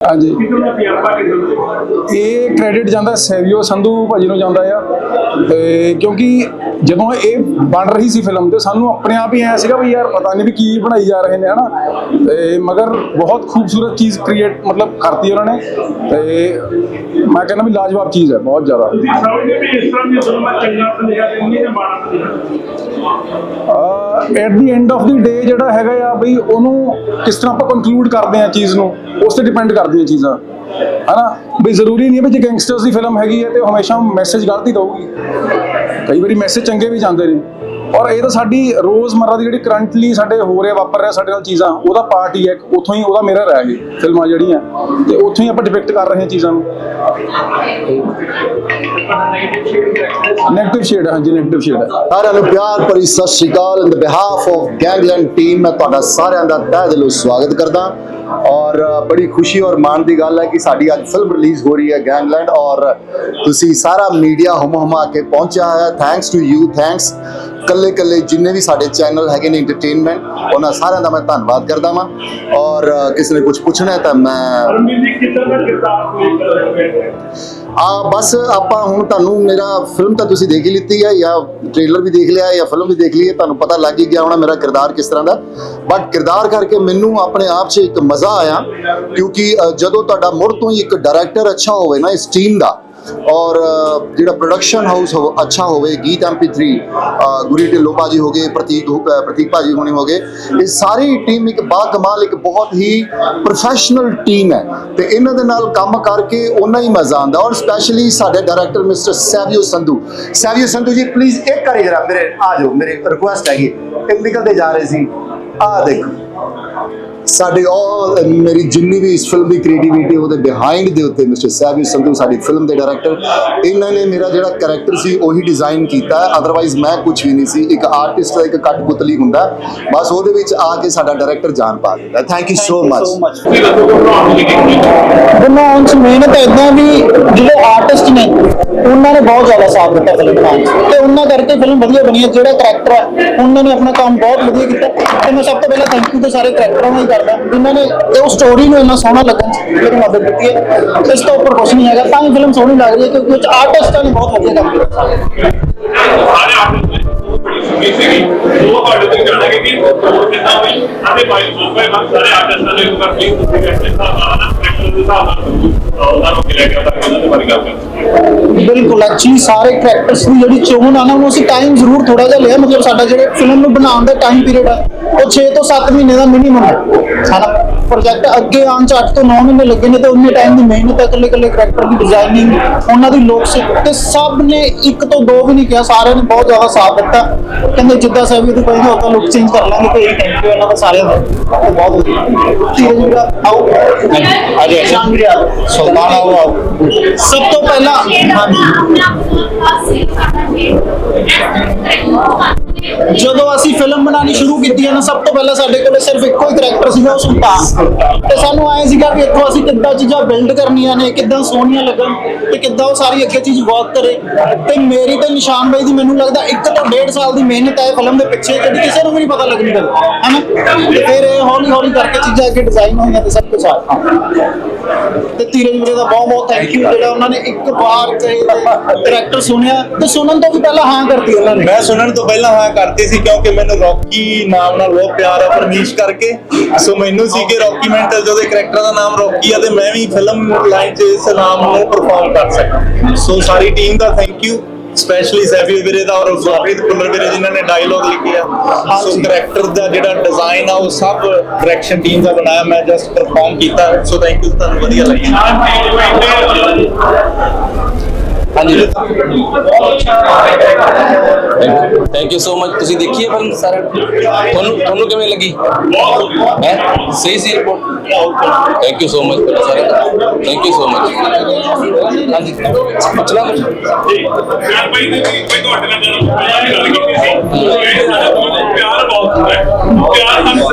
ਹਾਂਜੀ। ਇਹ ਕ੍ਰੈਡਿਟ ਜਾਂਦਾ ਸੈਵੀਓ ਸੰਧੂ ਭਾਜੀ ਨੂੰ ਜਾਂਦਾ ਆ। ਤੇ ਕਿਉਂਕਿ ਜਦੋਂ ਇਹ ਬਣ ਰਹੀ ਸੀ ਫਿਲਮ ਤੇ ਸਾਨੂੰ ਆਪਣੇ ਆਪ ਹੀ ਐ ਸੀਗਾ ਵੀ ਯਾਰ ਪਤਾ ਨਹੀਂ ਵੀ ਕੀ ਬਣਾਈ ਜਾ ਰਹੇ ਨੇ, ਹਨਾ? ਤੇ ਮਗਰ ਬਹੁਤ ਖੂਬਸੂਰਤ ਚੀਜ਼ ਕ੍ਰੀਏਟ ਮਤਲਬ ਕਰਤੀ ਉਹਨਾਂ ਨੇ। ਤੇ ਮੈਂ ਕਹਿੰਦਾ ਵੀ ਲਾਜਵਾਬ ਚੀਜ਼ ਹੈ, ਬਹੁਤ ਜ਼ਿਆਦਾ। At the end of the day ਜਿਹੜਾ ਹੈਗਾ ਆ ਬਈ ਉਹਨੂੰ ਕਿਸ ਤਰ੍ਹਾਂ ਆਪਾਂ ਕੰਕਲੂਡ ਕਰਦੇ ਆ ਚੀਜ਼ ਨੂੰ, ਉਸ ਤੇ ਡਿਪੈਂਡ ਕਰਦੀਆਂ ਚੀਜ਼ਾਂ। ਹਨਾ ਬਈ ਜ਼ਰੂਰੀ ਨਹੀਂ ਹੈ ਵੀ ਜੇ ਗੈਂਗਸਟਰਸ ਦੀ ਫਿਲਮ ਹੈਗੀ ਹੈ ਤੇ ਉਹ ਹਮੇਸ਼ਾ ਮੈਸੇਜ ਗਲਤ ਹੀ ਦਊਗੀ। ਕਈ ਵਾਰੀ ਮੈਸੇਜ ਚੰਗੇ ਵੀ ਜਾਂਦੇ ਨੇ। ਔਰ ਇਹ ਤਾਂ ਸਾਡੀ ਰੋਜ਼ਮਰਰਾ ਦੀ ਜਿਹੜੀ ਕਰੰਟਲੀ ਸਾਡੇ ਹੋ ਰਿਹਾ, ਵਾਪਰ ਰਿਹਾ ਸਾਡੇ ਨਾਲ ਚੀਜ਼ਾਂ, ਉਹਦਾ ਪਾਰਟ ਹੀ ਹੈ ਉੱਥੋਂ ਹੀ ਉਹਦਾ ਮਿਰਰ ਹੈ ਇਹ ਫਿਲਮਾਂ ਜਿਹੜੀਆਂ। ਤੇ ਉੱਥੋਂ ਹੀ ਆਪਾਂ ਡਿਪਿਕਟ ਕਰ ਰਹੇ ਹਾਂ ਚੀਜ਼ਾਂ ਨੂੰ। ਨੈਗੇਟਿਵ ਸ਼ੇਡ ਹਾਂਜੀ ਨੈਗੇਟਿਵ ਸ਼ੇਡ ਹੈ ਸਾਰਿਆਂ ਨੂੰ ਪਿਆਰ ਭਰੀ Sat Sri Akal. In the behalf of gangland team ਮੈਂ ਤੁਹਾਡਾ ਸਾਰਿਆਂ ਦਾ ਤਹਿ ਦਿਲੋਂ ਸਵਾਗਤ ਕਰਦਾ। ਔਰ ਬੜੀ ਖੁਸ਼ੀ ਔਰ ਮਾਣ ਦੀ ਗੱਲ ਹੈ ਕਿ ਸਾਡੀ ਅੱਜ ਫਿਲਮ ਰਿਲੀਜ਼ ਹੋ ਰਹੀ ਹੈ ਗੈਂਗਲੈਂਡ ਔਰ ਤੁਸੀਂ ਸਾਰਾ ਮੀਡੀਆ ਹਮ ਹਮਾ ਕੇ ਪਹੁੰਚਿਆ ਹੈ। ਥੈਂਕਸ ਟੂ ਯੂ ਥੈਂਕਸ ਕੱਲੇ ਕੱਲੇ ਜਿੰਨੇ ਵੀ ਸਾਡੇ ਚੈਨਲ ਹੈਗੇ ਨੇ ਐਂਟਰਟੇਨਮੈਂਟ ਉਹਨਾਂ ਸਾਰਿਆਂ ਦਾ ਮੈਂ ਧੰਨਵਾਦ ਕਰਦਾ ਵਾਂ। ਔਰ ਕਿਸੇ ਨੇ ਕੁਝ ਪੁੱਛਣਾ ਹੈ ਤਾਂ ਮੈਂ ਰਣਵੀਰ ਜੀ, ਕਿੱਦਾਂ ਦਾ ਕਿਰਦਾਰ ਪਲੇ ਕਰ ਰਹੇ ਹੋ? ਆ, ਬਸ ਆਪਾਂ ਹੁਣ ਤੁਹਾਨੂੰ ਮੇਰਾ ਫਿਲਮ ਤਾਂ ਤੁਸੀਂ ਦੇਖ ਹੀ ਲਿੱਤੀ ਹੈ ਜਾਂ ਟ੍ਰੇਲਰ ਵੀ ਦੇਖ ਲਿਆ, ਜਾਂ ਫਿਲਮ ਵੀ ਦੇਖ ਲਈ ਹੈ ਤੁਹਾਨੂੰ ਪਤਾ ਲੱਗ ਹੀ ਗਿਆ ਹੋਣਾ ਮੇਰਾ ਕਿਰਦਾਰ ਕਿਸ ਤਰ੍ਹਾਂ ਦਾ। ਬਟ ਕਿਰਦਾਰ ਕਰਕੇ ਮੈਨੂੰ ਆਪਣੇ ਆਪ 'ਚ ਇੱਕ ਮਜ਼ਾ ਆਇਆ, ਕਿਉਂਕਿ ਜਦੋਂ ਤੁਹਾਡਾ ਮੁੜ ਤੋਂ ਹੀ ਇੱਕ ਡਾਇਰੈਕਟਰ ਅੱਛਾ ਹੋਵੇ ਨਾ ਇਸ ਟੀਮ ਦਾ ਔਰ ਜਿਹੜਾ ਪ੍ਰੋਡਕਸ਼ਨ ਹਾਊਸ ਹੋ, ਅੱਛਾ ਹੋਵੇ, ਗੀਤ MP3 ਗੁਰੀ ਢਿੱਲੋਂ ਭਾਜੀ ਹੋ ਪ੍ਰਤੀਕ ਪ੍ਰਤੀਕ ਭਾਜੀ ਹੋਣੇ ਹੋ ਇਹ ਸਾਰੀ ਟੀਮ ਇੱਕ ਬਾ ਕਮਾਲ, ਇੱਕ ਬਹੁਤ ਹੀ ਪ੍ਰੋਫੈਸ਼ਨਲ ਟੀਮ ਹੈ। ਤੇ ਇਹਨਾਂ ਦੇ ਨਾਲ ਕੰਮ ਕਰਕੇ ਉਹਨਾਂ ਹੀ ਮਜ਼ਾ ਆਉਂਦਾ। ਔਰ ਸਪੈਸ਼ਲੀ ਸਾਡੇ director mister Savio Sandhu. Savio Sandhu ji please ਇੱਕ ਕਰੀ ਜਰਾ ਮੇਰੇ, ਆ ਜਾਓ, ਮੇਰੇ ਰਿਕੁਐਸਟ ਹੈਗੀ। ਇਹ ਨਿਕਲਦੇ ਜਾ ਰਹੇ ਸੀ। ਆ ਦੇਖੋ। ਸਾਡੇ ਆਲ ਮੇਰੀ ਜਿੰਨੀ ਵੀ ਇਸ ਫਿਲਮ ਦੀ ਕ੍ਰੀਏਟੀਵਿਟੀ ਉਹਦੇ ਬਿਹਾਈਂਡ ਦੇ ਉੱਤੇ ਮਿਸਟਰ ਸੈਵੀ ਸੰਧੂ ਸਾਡੀ ਫਿਲਮ ਦੇ ਡਾਇਰੈਕਟਰ ਇਹਨਾਂ ਨੇ ਮੇਰਾ ਜਿਹੜਾ ਕੈਰੈਕਟਰ ਸੀ ਉਹੀ ਡਿਜ਼ਾਈਨ ਕੀਤਾ ਅਦਰਵਾਈਜ਼ ਮੈਂ ਕੁਝ ਵੀ ਨਹੀਂ ਸੀ। ਇੱਕ ਆਰਟਿਸਟ ਦਾ ਇੱਕ ਕਟਪੁਤਲੀ ਹੁੰਦਾ ਬਸ ਉਹਦੇ ਵਿੱਚ ਆ ਕੇ ਸਾਡਾ ਡਾਇਰੈਕਟਰ ਜਾਨ ਪਾ ਦਿੰਦਾ ਥੈਂਕ ਯੂ ਸੋ ਮਚ ਬਣਾਉਣ ਚ ਮਿਹਨਤ ਇਦਾਂ ਵੀ ਜਿਹੜੇ ਆਰਟਿਸਟ ਨੇ ਉਹਨਾਂ ਨੇ ਬਹੁਤ ਜ਼ਿਆਦਾ ਸਾਥ ਦਿੱਤਾ ਫਿਲਮ ਬਣਾਉਣ 'ਚ। ਤੇ ਉਹਨਾਂ ਕਰਕੇ ਫਿਲਮ ਵਧੀਆ ਬਣੀ ਹੈ। ਜਿਹੜਾ ਕਰੈਕਟਰ ਹੈ, ਉਹਨਾਂ ਨੇ ਆਪਣਾ ਕੰਮ ਬਹੁਤ ਵਧੀਆ ਕੀਤਾ। ਤੇ ਮੈਂ ਸਭ ਤੋਂ ਪਹਿਲਾਂ ਥੈਂਕ ਯੂ ਤੇ ਸਾਰੇ ਕਰੈਕਟਰਾਂ ਨੂੰ ਹੀ ਕਰਦਾ। ਜਿਨ੍ਹਾਂ ਨੇ ਇਹ ਸਟੋਰੀ ਨੂੰ ਇੰਨਾ ਸੋਹਣਾ ਲੱਗਣ 'ਚ ਮੇਰੀ ਮਦਦ ਕੀਤੀ ਹੈ। ਇਸ ਤੋਂ ਉੱਪਰ ਕੁਝ ਨਹੀਂ ਹੈਗਾ। ਤਾਂ ਹੀ ਫਿਲਮ ਸੋਹਣੀ ਲੱਗ ਰਹੀ ਹੈ, ਕਿਉਂਕਿ ਉਹ 'ਚ ਆਰਟਿਸਟਾਂ ਨੇ ਬਹੁਤ ਵਧੀਆ ਕੰਮ ਕੀਤਾ। ਸੁਣੀ ਸੀਗੀ। ਉਹ ਤੁਹਾਡੇ ਤੋਂ ਜਾਣਾ ਕਿ ਉਹ ਕਿੱਦਾਂ ਹੋਈ? ਅਤੇ ਭਾਈ ਸੋਪੇ ਮੈਂ ਸਾਰੇ ਆਰਟਿਸਟਾਂ ਦੇ ਉੱਪਰ ਤੁਸੀਂ ਕਹਿੰਦੇ ਹਿਸਾਬ ਨਾਲ ਨਾ ਦੇ ਹਿਸਾਬ ਨਾਲ ਉਹਨਾਂ ਨੂੰ ਕਿਹਾ ਗਿਆ ਤਾਂ ਉਹਨਾਂ ਦੇ ਬਾਰੇ ਗੱਲ ਕਰਦੇ ਬਿਲਕੁਲ ਅੱਛੀ, ਸਾਰੇ ਕੈਰੈਕਟਰਸ ਦੀ ਜਿਹੜੀ ਚੋਣ ਆ ਨਾ ਉਹ ਅਸੀਂ ਟਾਈਮ ਜ਼ਰੂਰ ਥੋੜਾ ਜਿਹਾ ਲਿਆ, ਮਤਲਬ ਸਾਡਾ ਜਿਹੜੇ ਫਿਲਮ ਨੂੰ ਬਣਾਉਣ ਦਾ ਟਾਈਮ ਪੀਰੀਅਡ ਆ, ਉਹ 6 ਤੋਂ 7 ਮਹੀਨੇ ਦਾ ਮਿਨੀਮਮ ਹੈ ਸਾਡਾ ਪ੍ਰੋਜੈਕਟ ਅੱਗੇ ਆਉਣ ਚ 8 ਤੋਂ 9 ਮਹੀਨੇ ਲੱਗੇ ਨੇ ਤੇ ਉਹਨੇ ਟਾਈਮ ਦੀ ਮਿਹਨਤ ਹੈ ਇਕੱਲੇ ਇਕੱਲੇ ਕੈਰੈਕਟਰ ਦੀ ਡਿਜ਼ਾਈਨਿੰਗ ਉਹਨਾਂ ਦੀ ਲੁੱਕ ਤੇ ਸਭ ਨੇ ਇੱਕ ਤੋਂ ਦੋ ਵੀ ਨਹੀਂ ਕਿਹਾ ਸਾਰਿਆਂ ਨੇ ਬਹੁਤ ਜ਼ਿਆਦਾ ਸਾਥ ਦਿੱਤਾ। ਕਹਿੰਦੇ ਜਿੱਦਾਂ ਸਭ ਦੀ ਕੋਈ ਹੋਤਾ ਲੁੱਕ ਚੇਂਜ ਕਰ ਲਾਂਗੇ ਤੇ ਥੈਂਕ ਯੂ ਇਹਨਾਂ ਦਾ ਸਾਰਿਆਂ ਦਾ ਬਹੁਤ ਵਧੀਆ। ਧੀਰਜ ਵੀਰਾ ਆਓ। ਆਜੋ। ਸ਼ਾਨ ਵੀਰੇ ਸੁਲਤਾਨ ਆਓ ਆਓ। ਸਭ ਤੋਂ ਪਹਿਲਾਂ ਜਦੋਂ ਅਸੀਂ ਫਿਲਮ ਬਣਾਉਣੀ ਸ਼ੁਰੂ ਕੀਤੀ ਹੈ ਨਾ ਸਭ ਤੋਂ ਪਹਿਲਾਂ ਸਾਡੇ ਕੋਲੇ ਸਿਰਫ ਇੱਕੋ ਹੀ ਕਰੈਕਟਰ ਸੀਗਾ ਉਹ ਸੁਲਤਾਨ। ਤੇ ਸਾਨੂੰ ਐਂ ਸੀਗਾ ਵੀ ਇੱਥੋਂ ਅਸੀਂ ਕਿੱਦਾਂ ਚੀਜ਼ਾਂ ਬਿਲਡ ਕਰਨੀਆਂ ਨੇ, ਕਿੱਦਾਂ ਸੋਹਣੀਆਂ ਲੱਗਣ ਤੇ ਕਿੱਦਾਂ ਉਹ ਸਾਰੀ ਅੱਗੇ ਚੀਜ਼ ਵਰਕ ਕਰੇ। ਤੇ ਮੇਰੀ ਤੇ ਨਿਸ਼ਾਨ ਬਾਈ ਦੀ ਮੈਨੂੰ ਲੱਗਦਾ ਇੱਕ ਤੋਂ ਡੇਢ ਸਾਲ ਦੀ ਮਿਹਨਤ ਹੈ ਫਿਲਮ ਦੇ ਪਿੱਛੇ ਜਿਹੜੀ ਕਿਸੇ ਨੂੰ ਵੀ ਨਹੀਂ ਪਤਾ ਲੱਗਣੀ ਕਦੇ ਹੈਨਾ ਤੇ ਫਿਰ ਇਹ ਹੌਲੀ ਹੌਲੀ ਕਰਕੇ ਚੀਜ਼ਾਂ ਅੱਗੇ ਡਿਜ਼ਾਈਨ ਹੋਈਆਂ ਤੇ ਸਭ ਕੁਝ ਆ ਤੇ ਧੀਰਜ ਵੀਰੇ ਦਾ ਬਹੁਤ ਬਹੁਤ ਥੈਂਕ ਯੂ ਜਿਹੜਾ ਉਹਨਾਂ ਨੇ ਇੱਕ ਵਾਰ ਕਰੈਕਟਰ ਸੁਣਿਆ ਤੇ ਸੁਣਨ ਤੋਂ ਵੀ ਪਹਿਲਾਂ ਹਾਂ ਕਰਤੀ ਉਹਨਾਂ ਨੇ। ਮੈਂ ਸੁਣਨ ਤੋਂ ਪਹਿਲਾਂ ਹਾਂ ਕਰਤੀ ਸੀ ਕਿਉਂਕਿ ਮੈਨੂੰ ਰੌਕੀ ਨਾਮ ਨਾਲ ਬਹੁਤ ਪਿਆਰ ਆ ਪਰਮੇਸ਼ ਕਰਕੇ, ਸੋ ਮੈਨੂੰ ਸੀ ਕਿ ਰੌਕੀ ਮੈਂਟਲ ਜਦੋਂ ਕਰੈਕਟਰ ਦਾ ਨਾਮ ਰੌਕੀ ਆ ਤੇ ਮੈਂ ਵੀ ਫਿਲਮ ਲਾਈਨ 'ਚ ਇਸ ਨਾਮ ਨੂੰ ਪਰਫਾਰਮ ਕਰ ਸਕਾਂ। ਸੋ ਸਾਰੀ ਟੀਮ ਦਾ ਥੈਂਕ ਯੂ ਸਪੈਸ਼ਲੀ ਸੈਫੀ ਵੀਰੇ ਦਾ ਔਰ ਗੁਰਪ੍ਰੀਤ ਕੁੱਲਰ ਵੀਰੇ ਜਿਨ੍ਹਾਂ ਨੇ ਡਾਇਲੋਗ ਲਿਖਿਆ ਸੋ ਕਰੈਕਟਰ ਦਾ ਜਿਹੜਾ ਡਿਜ਼ਾਈਨ ਆ ਉਹ ਸਭ ਡਾਇਰੈਕਸ਼ਨ ਟੀਮ ਦਾ ਬਣਾਇਆ ਮੈਂ ਜਸਟ ਪਰਫਾਰਮ ਕੀਤਾ। ਸੋ ਥੈਂਕ ਯੂ ਤੁਹਾਨੂੰ ਵਧੀਆ ਲੱਗਿਆ। ਨਾਲ ਭਾਈ ਬੈਠੇ ਹਾਂਜੀ ਥੈਂਕ ਯੂ ਸੋ ਮਚ ਤੁਸੀਂ ਦੇਖੀ ਹੈ ਫਿਲਮ ਸਰ ਤੁਹਾਨੂੰ ਤੁਹਾਨੂੰ ਕਿਵੇਂ ਲੱਗੀ? ਹੈ? ਸਹੀ ਸੀ report thank you so much ਤੁਹਾਡਾ ਸਾਰਿਆਂ ਥੈਂਕ ਯੂ ਸੋ ਮਚ ਹਾਂਜੀ। ਪੁੱਛਣਾ ਕੁਛ? ਪਿਆਰ ਭਾਈ ਦੀ ਵੀ ਕੋਈ ਤੁਹਾਡੇ ਨਾਲ ਗੱਲ ਪਹਿਲਾਂ ਵੀ ਗੱਲ ਕੀਤੀ ਸੀ ਇਹ ਸਾਡਾ ਬਹੁਤ ਪਿਆਰ ਬਹੁਤ ਹੁੰਦਾ ਹੈ ਪਿਆਰ ਸਾਨੂੰ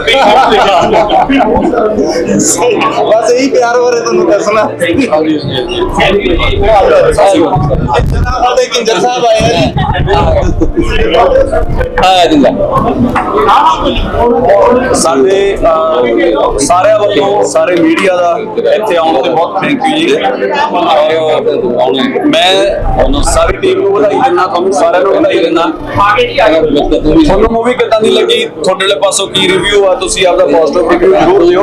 ਸਹੀ ਬਸ ਇਹੀ ਪਿਆਰ ਬਾਰੇ ਤੁਹਾਨੂੰ ਦੱਸਣਾ ਹਾਂਜੀ ਸਾਡੇ ਕਿੰਜਰ ਸਾਹਿਬ ਆਏ ਆ ਜੀ ਆ ਜਿੰਦਾ ਸਾਡੇ ਅਹ, ਸਾਰਿਆਂ ਵੱਲੋਂ ਸਾਰੇ ਮੀਡੀਆ ਦਾ ਇੱਥੇ ਆਉਣ ਤੇ ਬਹੁਤ ਥੈਂਕ ਯੂ ਜੀ। ਔਰ ਮੈਂ ਸਾਰੀ ਟੀਮ ਨੂੰ ਵਧਾਈ ਦਿੰਦਾ ਤੁਹਾਨੂੰ ਸਾਰਿਆਂ ਨੂੰ ਵਧਾਈ ਦਿੰਦਾ। ਤੁਹਾਨੂੰ ਮੂਵੀ ਕਿੱਦਾਂ ਦੀ ਲੱਗੀ? ਤੁਹਾਡੇ ਲਈ ਪਾਸੋਂ ਕੀ ਰਿਵਿਊ ਆ? ਤੁਸੀਂ ਆਪਦਾ ਪੋਜ਼ਿਟਿਵ ਰਿਵਿਊ ਜ਼ਰੂਰ ਦਿਓ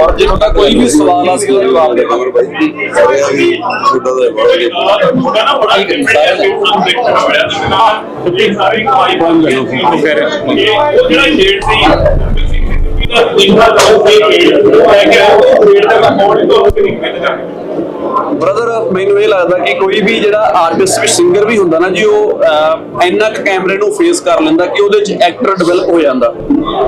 ਔਰ ਜੇ ਤੁਹਾਡਾ ਕੋਈ ਵੀ ਸਵਾਲ ਆ ਸੀ ਉਹ ਜਵਾਬ ਦੇਵਾਂਗੇ। ਉਹਦਾ ਨਾ ਬੜਾ ਸਾਰੇ ਨੂੰ ਦੇਖਣਾ ਪੜਿਆ ਤੇ ਇਹ ਸਾਰੀ ਕਮਾਈ ਬੰਦ ਸੀ ਉਹ ਕਹਿ ਰਿਹਾ ਜਿਹੜਾ ਸ਼ੇਡ ਸੀ ਬ੍ਰਦਰ ਮੈਨੂੰ ਇਹ ਲੱਗਦਾ ਕਿ ਕੋਈ ਵੀ ਜਿਹੜਾ ਆਰਟਿਸਟ ਵੀ ਸਿੰਗਰ ਵੀ ਹੁੰਦਾ ਨਾ ਜੀ ਉਹ ਅਹ, ਇੰਨਾ ਕੁ ਕੈਮਰੇ ਨੂੰ ਫੇਸ ਕਰ ਲੈਂਦਾ ਕਿ ਉਹਦੇ ਚ ਐਕਟਰ ਡਿਵੈਲਪ ਹੋ ਜਾਂਦਾ।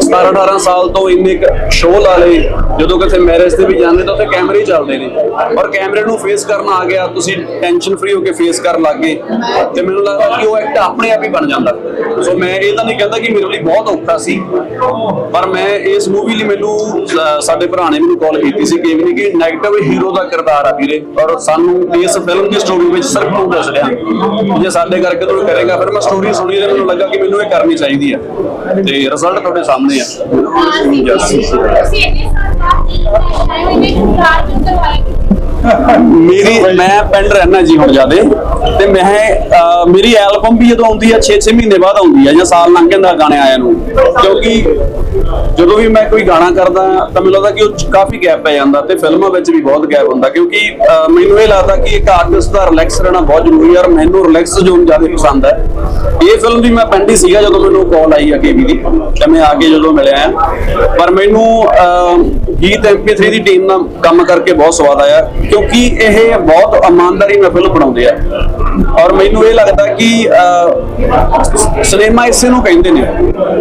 17 18 ਸਾਲ ਤੋਂ ਇੰਨੇ ਸ਼ੋਅ ਲਾ ਲਏ ਜਦੋਂ ਕਿਤੇ ਮੈਰਿਜ ਤੇ ਵੀ ਜਾਂਦੇ ਤਾਂ ਉੱਥੇ ਕੈਮਰੇ ਹੀ ਚੱਲਦੇ ਨੇ। ਔਰ ਕੈਮਰੇ ਨੂੰ ਫੇਸ ਕਰਨਾ ਆ ਗਿਆ ਤੁਸੀਂ ਟੈਨਸ਼ਨ ਫ੍ਰੀ ਹੋ ਕੇ ਫੇਸ ਕਰਨ ਲੱਗ ਗਏ ਤੇ ਮੈਨੂੰ ਲੱਗਦਾ ਕਿ ਉਹ ਐਕਟ ਆਪਣੇ ਆਪ ਹੀ ਬਣ ਜਾਂਦਾ। ਸੋ ਮੈਂ ਇਹ ਤਾਂ ਨਹੀਂ ਕਹਿੰਦਾ ਕਿ ਮੇਰੇ ਲਈ ਬਹੁਤ ਔਖਾ ਸੀ ਪਰ ਮੈਂ ਇਸ ਮੂਵੀ ਲਈ ਮੈਨੂੰ ਸਾਡੇ ਭਰਾ ਨੇ ਮੈਨੂੰ ਕਾਲ ਕੀਤੀ ਸੀ ਕਿ ਵੀ ਕਿ ਨੈਗੇਟਿਵ ਹੀਰੋ ਦਾ ਕਿਰਦਾਰ ਆ ਵੀਰੇ। ਔਰ ਸਾਨੂੰ ਇਸ ਫਿਲਮ ਦੀ ਸਟੋਰੀ ਵਿੱਚ ਸਿਰਫ ਤੂੰ ਦੱਸ ਰਿਹਾ। ਜੇ ਸਾਡੇ ਕਰਕੇ ਤੂੰ ਕਰੇਗਾ ਫਿਰ ਮੈਂ ਸਟੋਰੀ ਸੁਣੀ ਤੇ ਮੈਨੂੰ ਲੱਗਾ ਕਿ ਮੈਨੂੰ ਇਹ ਕਰਨੀ ਚਾਹੀਦੀ ਆ। ਤੇ ਰਿਜ਼ਲਟ ਤੁਹਾਡੇ ਸਾਹਮਣੇ ਆ। ਤੁਸੀਂ ਇੰਨੇ ਸਾਲ ਬਾਅਦ ਆਏ ਹੋਏ ਨੇ ਕਾਰ ਵਿੱਚ ਕਰਵਾਇਆ ਮੇਰੀ ਮੈਂ ਪਿੰਡ ਰਹਿਣਾ ਜੀ ਹੁਣ ਜਿਆਦੇ। ਤੇ ਮੈਂ ਮੇਰੀ ਐਲਬਮ ਵੀ ਜਦੋਂ ਆਉਂਦੀ ਆ 6-6 ਮਹੀਨੇ ਬਾਅਦ ਆਉਂਦੀ ਆ ਜਾਂ ਸਾਲ ਲੰਘ ਜਾਂਦਾ ਗਾਣੇ ਆਇਆ ਨੂੰ। ਕਿਉਂਕਿ ਜਦੋਂ ਵੀ ਮੈਂ ਕੋਈ ਗਾਣਾ ਕਰਦਾ ਤਾਂ ਮੈਨੂੰ ਲੱਗਦਾ ਕਿ ਉਹ ਕਾਫੀ ਗੈਪ ਪੈ ਜਾਂਦਾ ਤੇ ਫਿਲਮਾਂ ਵਿੱਚ ਵੀ ਬਹੁਤ ਗੈਪ ਹੁੰਦਾ। ਕਿਉਂਕਿ ਮੈਨੂੰ ਇਹ ਲੱਗਦਾ ਕਿ ਇੱਕ ਆਰਟਿਸਟ ਦਾ ਰਿਲੈਕਸ ਰਹਿਣਾ ਬਹੁਤ ਜ਼ਰੂਰੀ ਹੈ ਔਰ ਮੈਨੂੰ ਰਿਲੈਕਸ ਜ਼ੋਨ ਜ਼ਿਆਦਾ ਪਸੰਦ ਹੈ ਇਹ ਫਿਲਮ ਵੀ ਮੈਂ ਪਿੰਡ ਹੀ ਸੀਗਾ ਜਦੋਂ ਮੈਨੂੰ ਕਾਲ ਆਈ ਆ ਕੇਵੀ ਦੀ ਤੇ ਮੈਂ ਆ ਕੇ ਜਦੋਂ ਮਿਲਿਆ ਆ। ਪਰ ਮੈਨੂੰ ਗੀਤ MP3 ਦੀ ਟੀਮ ਨਾਲ ਕੰਮ ਕਰਕੇ ਬਹੁਤ ਸਵਾਦ ਆਇਆ। ਕਿਉਂਕਿ ਇਹ ਬਹੁਤ ਇਮਾਨਦਾਰੀ ਨਾਲ ਫਿਲਮ ਬਣਾਉਂਦੇ ਆ। ਔਰ ਮੈਨੂੰ ਇਹ ਲੱਗਦਾ ਕਿ ਸਿਨੇਮਾ ਇਸੇ ਨੂੰ ਕਹਿੰਦੇ ਨੇ।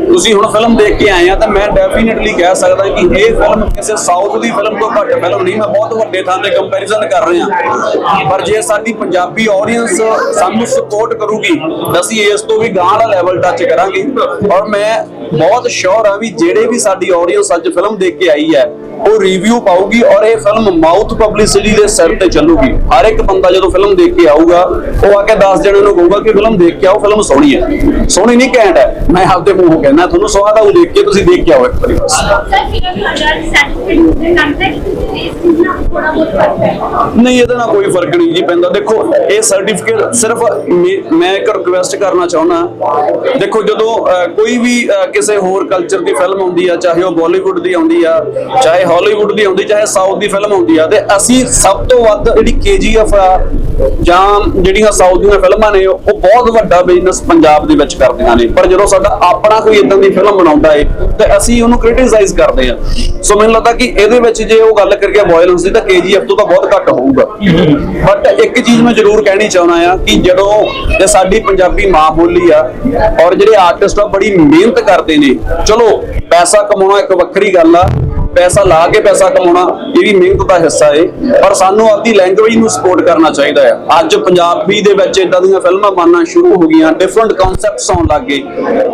ਤੁਸੀਂ ਹੁਣ ਫਿਲਮ ਦੇਖ ਕੇ ਆਏ ਆ ਤਾਂ ਮੈਂ ਡੈਫੀਨਿਟਲੀ ਕਹਿ ਸਕਦਾ ਕਿ ਇਹ ਫਿਲਮ ਕਿਸੇ ਸਾਊਥ ਦੀ ਫਿਲਮ ਤੋਂ ਘੱਟ ਫਿਲਮ ਨਹੀਂ। ਮੈਂ ਬਹੁਤ ਵੱਡੇ ਥਾਂ ਤੇ ਕੰਪੈਰੀਜ਼ਨ ਕਰ ਰਿਹਾ। ਪਰ ਜੇ ਸਾਡੀ ਪੰਜਾਬੀ ਆਡੀਅנס ਸਾਨੂੰ ਸਪੋਰਟ ਕਰੂਗੀ, ਤਾਂ ਅਸੀਂ ਇਸ ਤੋਂ ਵੀ ਗਾਂਹ ਵਾਲਾ ਲੈਵਲ ਟੱਚ ਕਰਾਂਗੇ। ਔਰ ਮੈਂ ਬਹੁਤ ਸ਼ੋਰ ਆ ਵੀ ਜਿਹੜੇ ਵੀ ਸਾਡੀ ਆਡੀਅנס ਅੱਜ ਫਿਲਮ ਦੇਖ ਕੇ ਆਈ ਹੈ ਉਹ ਰਿਵਿਊ ਪਾਊਗੀ ਔਰ ਇਹ ਫਿਲਮ ਮਾਊਥ ਪਬਲਿਸਿਟੀ ਦੇ ਸਿਰ ਤੇ ਚੱਲੂਗੀ। ਹਰ ਇੱਕ ਬੰਦਾ ਜਦੋਂ ਫਿਲਮ ਦੇਖ ਕੇ ਆਊਗਾ ਉਹ ਆ ਕੇ 10 ਜਣਿਆਂ ਨੂੰ ਕਹੂਗਾ ਕਿ ਫਿਲਮ ਦੇਖ ਕੇ ਆਓ ਫਿਲਮ ਸੋਹਣੀ ਹੈ। ਸੋਹਣੀ ਨਹੀਂ ਘੈਂਟ ਹੈ। ਮੈਂ ਆਪਦੇ ਮੂੰਹੋਂ ਕਹਿੰਦਾ ਤੁਹਾਨੂੰ ਸਵਾਦ ਆਊ ਦੇਖ ਕੇ ਤੁਸੀਂ ਦੇਖ ਕੇ ਆਓ ਇੱਕ ਵਾਰੀ ਬਸ। ਨਹੀਂ ਇਹਦੇ ਨਾਲ ਕੋਈ ਫ਼ਰਕ ਨਹੀਂ ਜੀ ਪੈਂਦਾ। ਦੇਖੋ ਇਹ ਸਰਟੀਫਿਕੇਟ ਸਿਰਫ ਮੇ- ਇੱਕ ਰਿਕੁਐਸਟ ਕਰਨਾ ਚਾਹੁੰਦਾ। ਦੇਖੋ ਜਦੋਂ ਕੋਈ ਵੀ ਕਿਸੇ ਹੋਰ ਕਲਚਰ ਦੀ ਫਿਲਮ ਆਉਂਦੀ ਆ, ਚਾਹੇ ਉਹ ਬਾਲੀਵੁੱਡ ਦੀ ਆਉਂਦੀ ਆ, ਚਾਹੇ ਹਾਲੀਵੁੱਡ ਦੀ ਆਉਂਦੀ, ਚਾਹੇ ਸਾਊਥ ਦੀ ਫਿਲਮ ਆਉਂਦੀ ਆ, ਤੇ ਅਸੀਂ ਸਭ ਤੋਂ ਵੱਧ ਜਿਹੜੀ ਕੇਜੀਐਫ ਆ ਜਾਂ ਜਿਹੜੀਆਂ ਸਾਊਥ ਦੀਆਂ ਫਿਲਮਾਂ ਨੇ, ਉਹ ਬਹੁਤ ਵੱਡਾ ਬਿਜ਼ਨਸ ਪੰਜਾਬ ਦੇ ਵਿੱਚ ਕਰਦੀਆਂ ਨੇ। ਪਰ ਜਦੋਂ ਸਾਡਾ ਆਪਣਾ ਕੋਈ ਇਦਾਂ ਦੀ ਫਿਲਮ ਬਣਾਉਂਦਾ ਏ, ਤੇ ਅਸੀਂ ਉਹਨੂੰ ਕ੍ਰਿਟਿਸਾਈਜ਼ ਕਰਦੇ ਆ। ਸੋ ਮੈਨੂੰ ਲੱਗਦਾ ਕਿ ਇਹਦੇ ਵਿੱਚ ਜੇ ਉਹ ਗੱਲ ਕਰੀਏ ਵਾਇਲੈਂਸ ਦੀ, ਤਾਂ ਕੇਜੀਐਫ ਤੋਂ ਤਾਂ ਬਹੁਤ ਘੱਟ ਹੋਊਗਾ। ਬਟ ਇੱਕ ਚੀਜ਼ ਮੈਂ ਜ਼ਰੂਰ ਕਹਿਣੀ ਚਾਹੁੰਦਾ ਆ ਕਿ ਜਦੋਂ ਇਹ ਸਾਡੀ ਪੰਜਾਬੀ ਮਾਂ ਬੋਲੀ ਆ, ਔਰ ਜਿਹੜੇ ਆਰਟਿਸਟ ਆ ਬੜੀ ਮਿਹਨਤ ਕਰਦੇ ਨੇ। ਚਲੋ ਪੈਸਾ ਕਮਾਉਣਾ ਇੱਕ ਵੱਖਰੀ ਗੱਲ ਆ। ਪੈਸਾ ਲਾ ਕੇ ਪੈਸਾ ਕਮਾਉਣਾ, ਇਹ ਵੀ ਮਿਹਨਤ ਦਾ ਹਿੱਸਾ ਏ। ਪਰ ਸਾਨੂੰ ਆਪਦੀ ਲੈਂਗੁਏਜ ਨੂੰ ਸਪੋਰਟ ਕਰਨਾ ਚਾਹੀਦਾ ਹੈ। ਅੱਜ ਪੰਜਾਬੀ ਦੇ ਵਿੱਚ ਇਦਾਂ ਦੀਆਂ ਫਿਲਮਾਂ ਬਣਨਾ ਸ਼ੁਰੂ ਹੋ ਗਈਆਂ ਡਿਫਰੈਂਟ ਕਨਸੈਪਟਸ ਆਉਣ ਲੱਗ ਗਏ।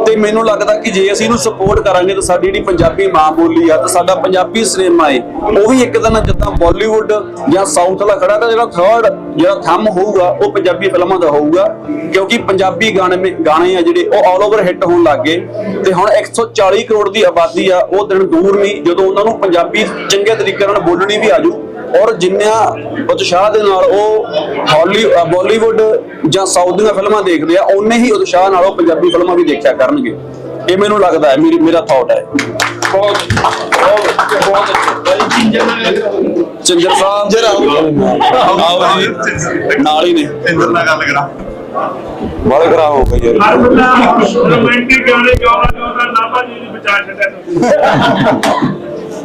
ਤੇ ਮੈਨੂੰ ਲੱਗਦਾ ਕਿ ਜੇ ਅਸੀਂ ਇਹਨੂੰ ਸਪੋਰਟ ਕਰਾਂਗੇ ਤਾਂ ਸਾਡੀ ਜਿਹੜੀ ਪੰਜਾਬੀ ਮਾਂ ਬੋਲੀ ਆ ਤੇ ਸਾਡਾ ਪੰਜਾਬੀ ਸਿਨੇਮਾ ਏ, ਉਹ ਵੀ ਇੱਕ ਦਿਨ ਜਿੱਦਾਂ ਬਾਲੀਵੁੱਡ ਜਾਂ ਸਾਊਥ ਵਾਲਾ ਖੜਾ, ਤਾਂ ਜਿਹੜਾ ਥਰਡ ਜਿਹੜਾ ਥੰਮ ਹੋਊਗਾ, ਉਹ ਪੰਜਾਬੀ ਫਿਲਮਾਂ ਦਾ ਹੋਊਗਾ। ਕਿਉਂਕਿ ਪੰਜਾਬੀ ਗਾਣੇ ਗਾਣੇ ਆ ਜਿਹੜੇ, ਉਹ ਆਲ ਓਵਰ ਹਿੱਟ ਹੋਣ ਲੱਗ ਗਏ। ਤੇ ਹੁਣ 140 ਕਰੋੜ ਦੀ ਆਬਾਦੀ ਆ, ਉਹ ਦਿਨ ਦੂਰ ਨਹੀਂ, ਜਦੋਂ ਉਹਨਾਂ ਨੂੰ ਪੰਜਾਬੀ ਚੰਗੇ ਤਰੀਕੇ ਨਾਲ ਬੋਲਣੀ ਵੀ ਆਜੂ ਔਰ ਜਿੰਨਾ ਉਤਸ਼ਾਹ ਦੇ ਨਾਲ ਉਹ ਹਾਲੀ ਬਾਲੀਵੁੱਡ ਜਾਂ ਸਾਊਥ ਦੀਆਂ ਫਿਲਮਾਂ ਦੇਖਦੇ ਆ ਓਨੇ ਹੀ ਉਤਸ਼ਾਹ ਨਾਲ ਉਹ ਪੰਜਾਬੀ ਫਿਲਮਾਂ ਵੀ ਦੇਖਿਆ ਕਰਨਗੇ। ਇਹ ਮੈਨੂੰ ਲੱਗਦਾ ਹੈ ਮੇਰੀ ਮੇਰਾ ਥਾਟ ਹੈ। ਚੰਜਰ ਸਾਹਿਬ। ਜਰਾ ਆਓ। ਜੀ ਨਾਲ ਹੀ ਨੇ। ਇੰਦਰ ਨਾਲ ਗੱਲ ਕਰਾਂ। ਬੜਾ ਖਰਾਬ ਹੋ ਗਿਆ ਯਾਰ। ਹਰ ਬੰਦਾ ਰੋਮਾਂਟਿਕ ਗਾਣੇ ਗਾਉਣਾ ਚਾਹੁੰਦਾ ਨਾਭਾ ਜੀ ਨੂੰ ਬਚਾ ਛੱਡਿਆ।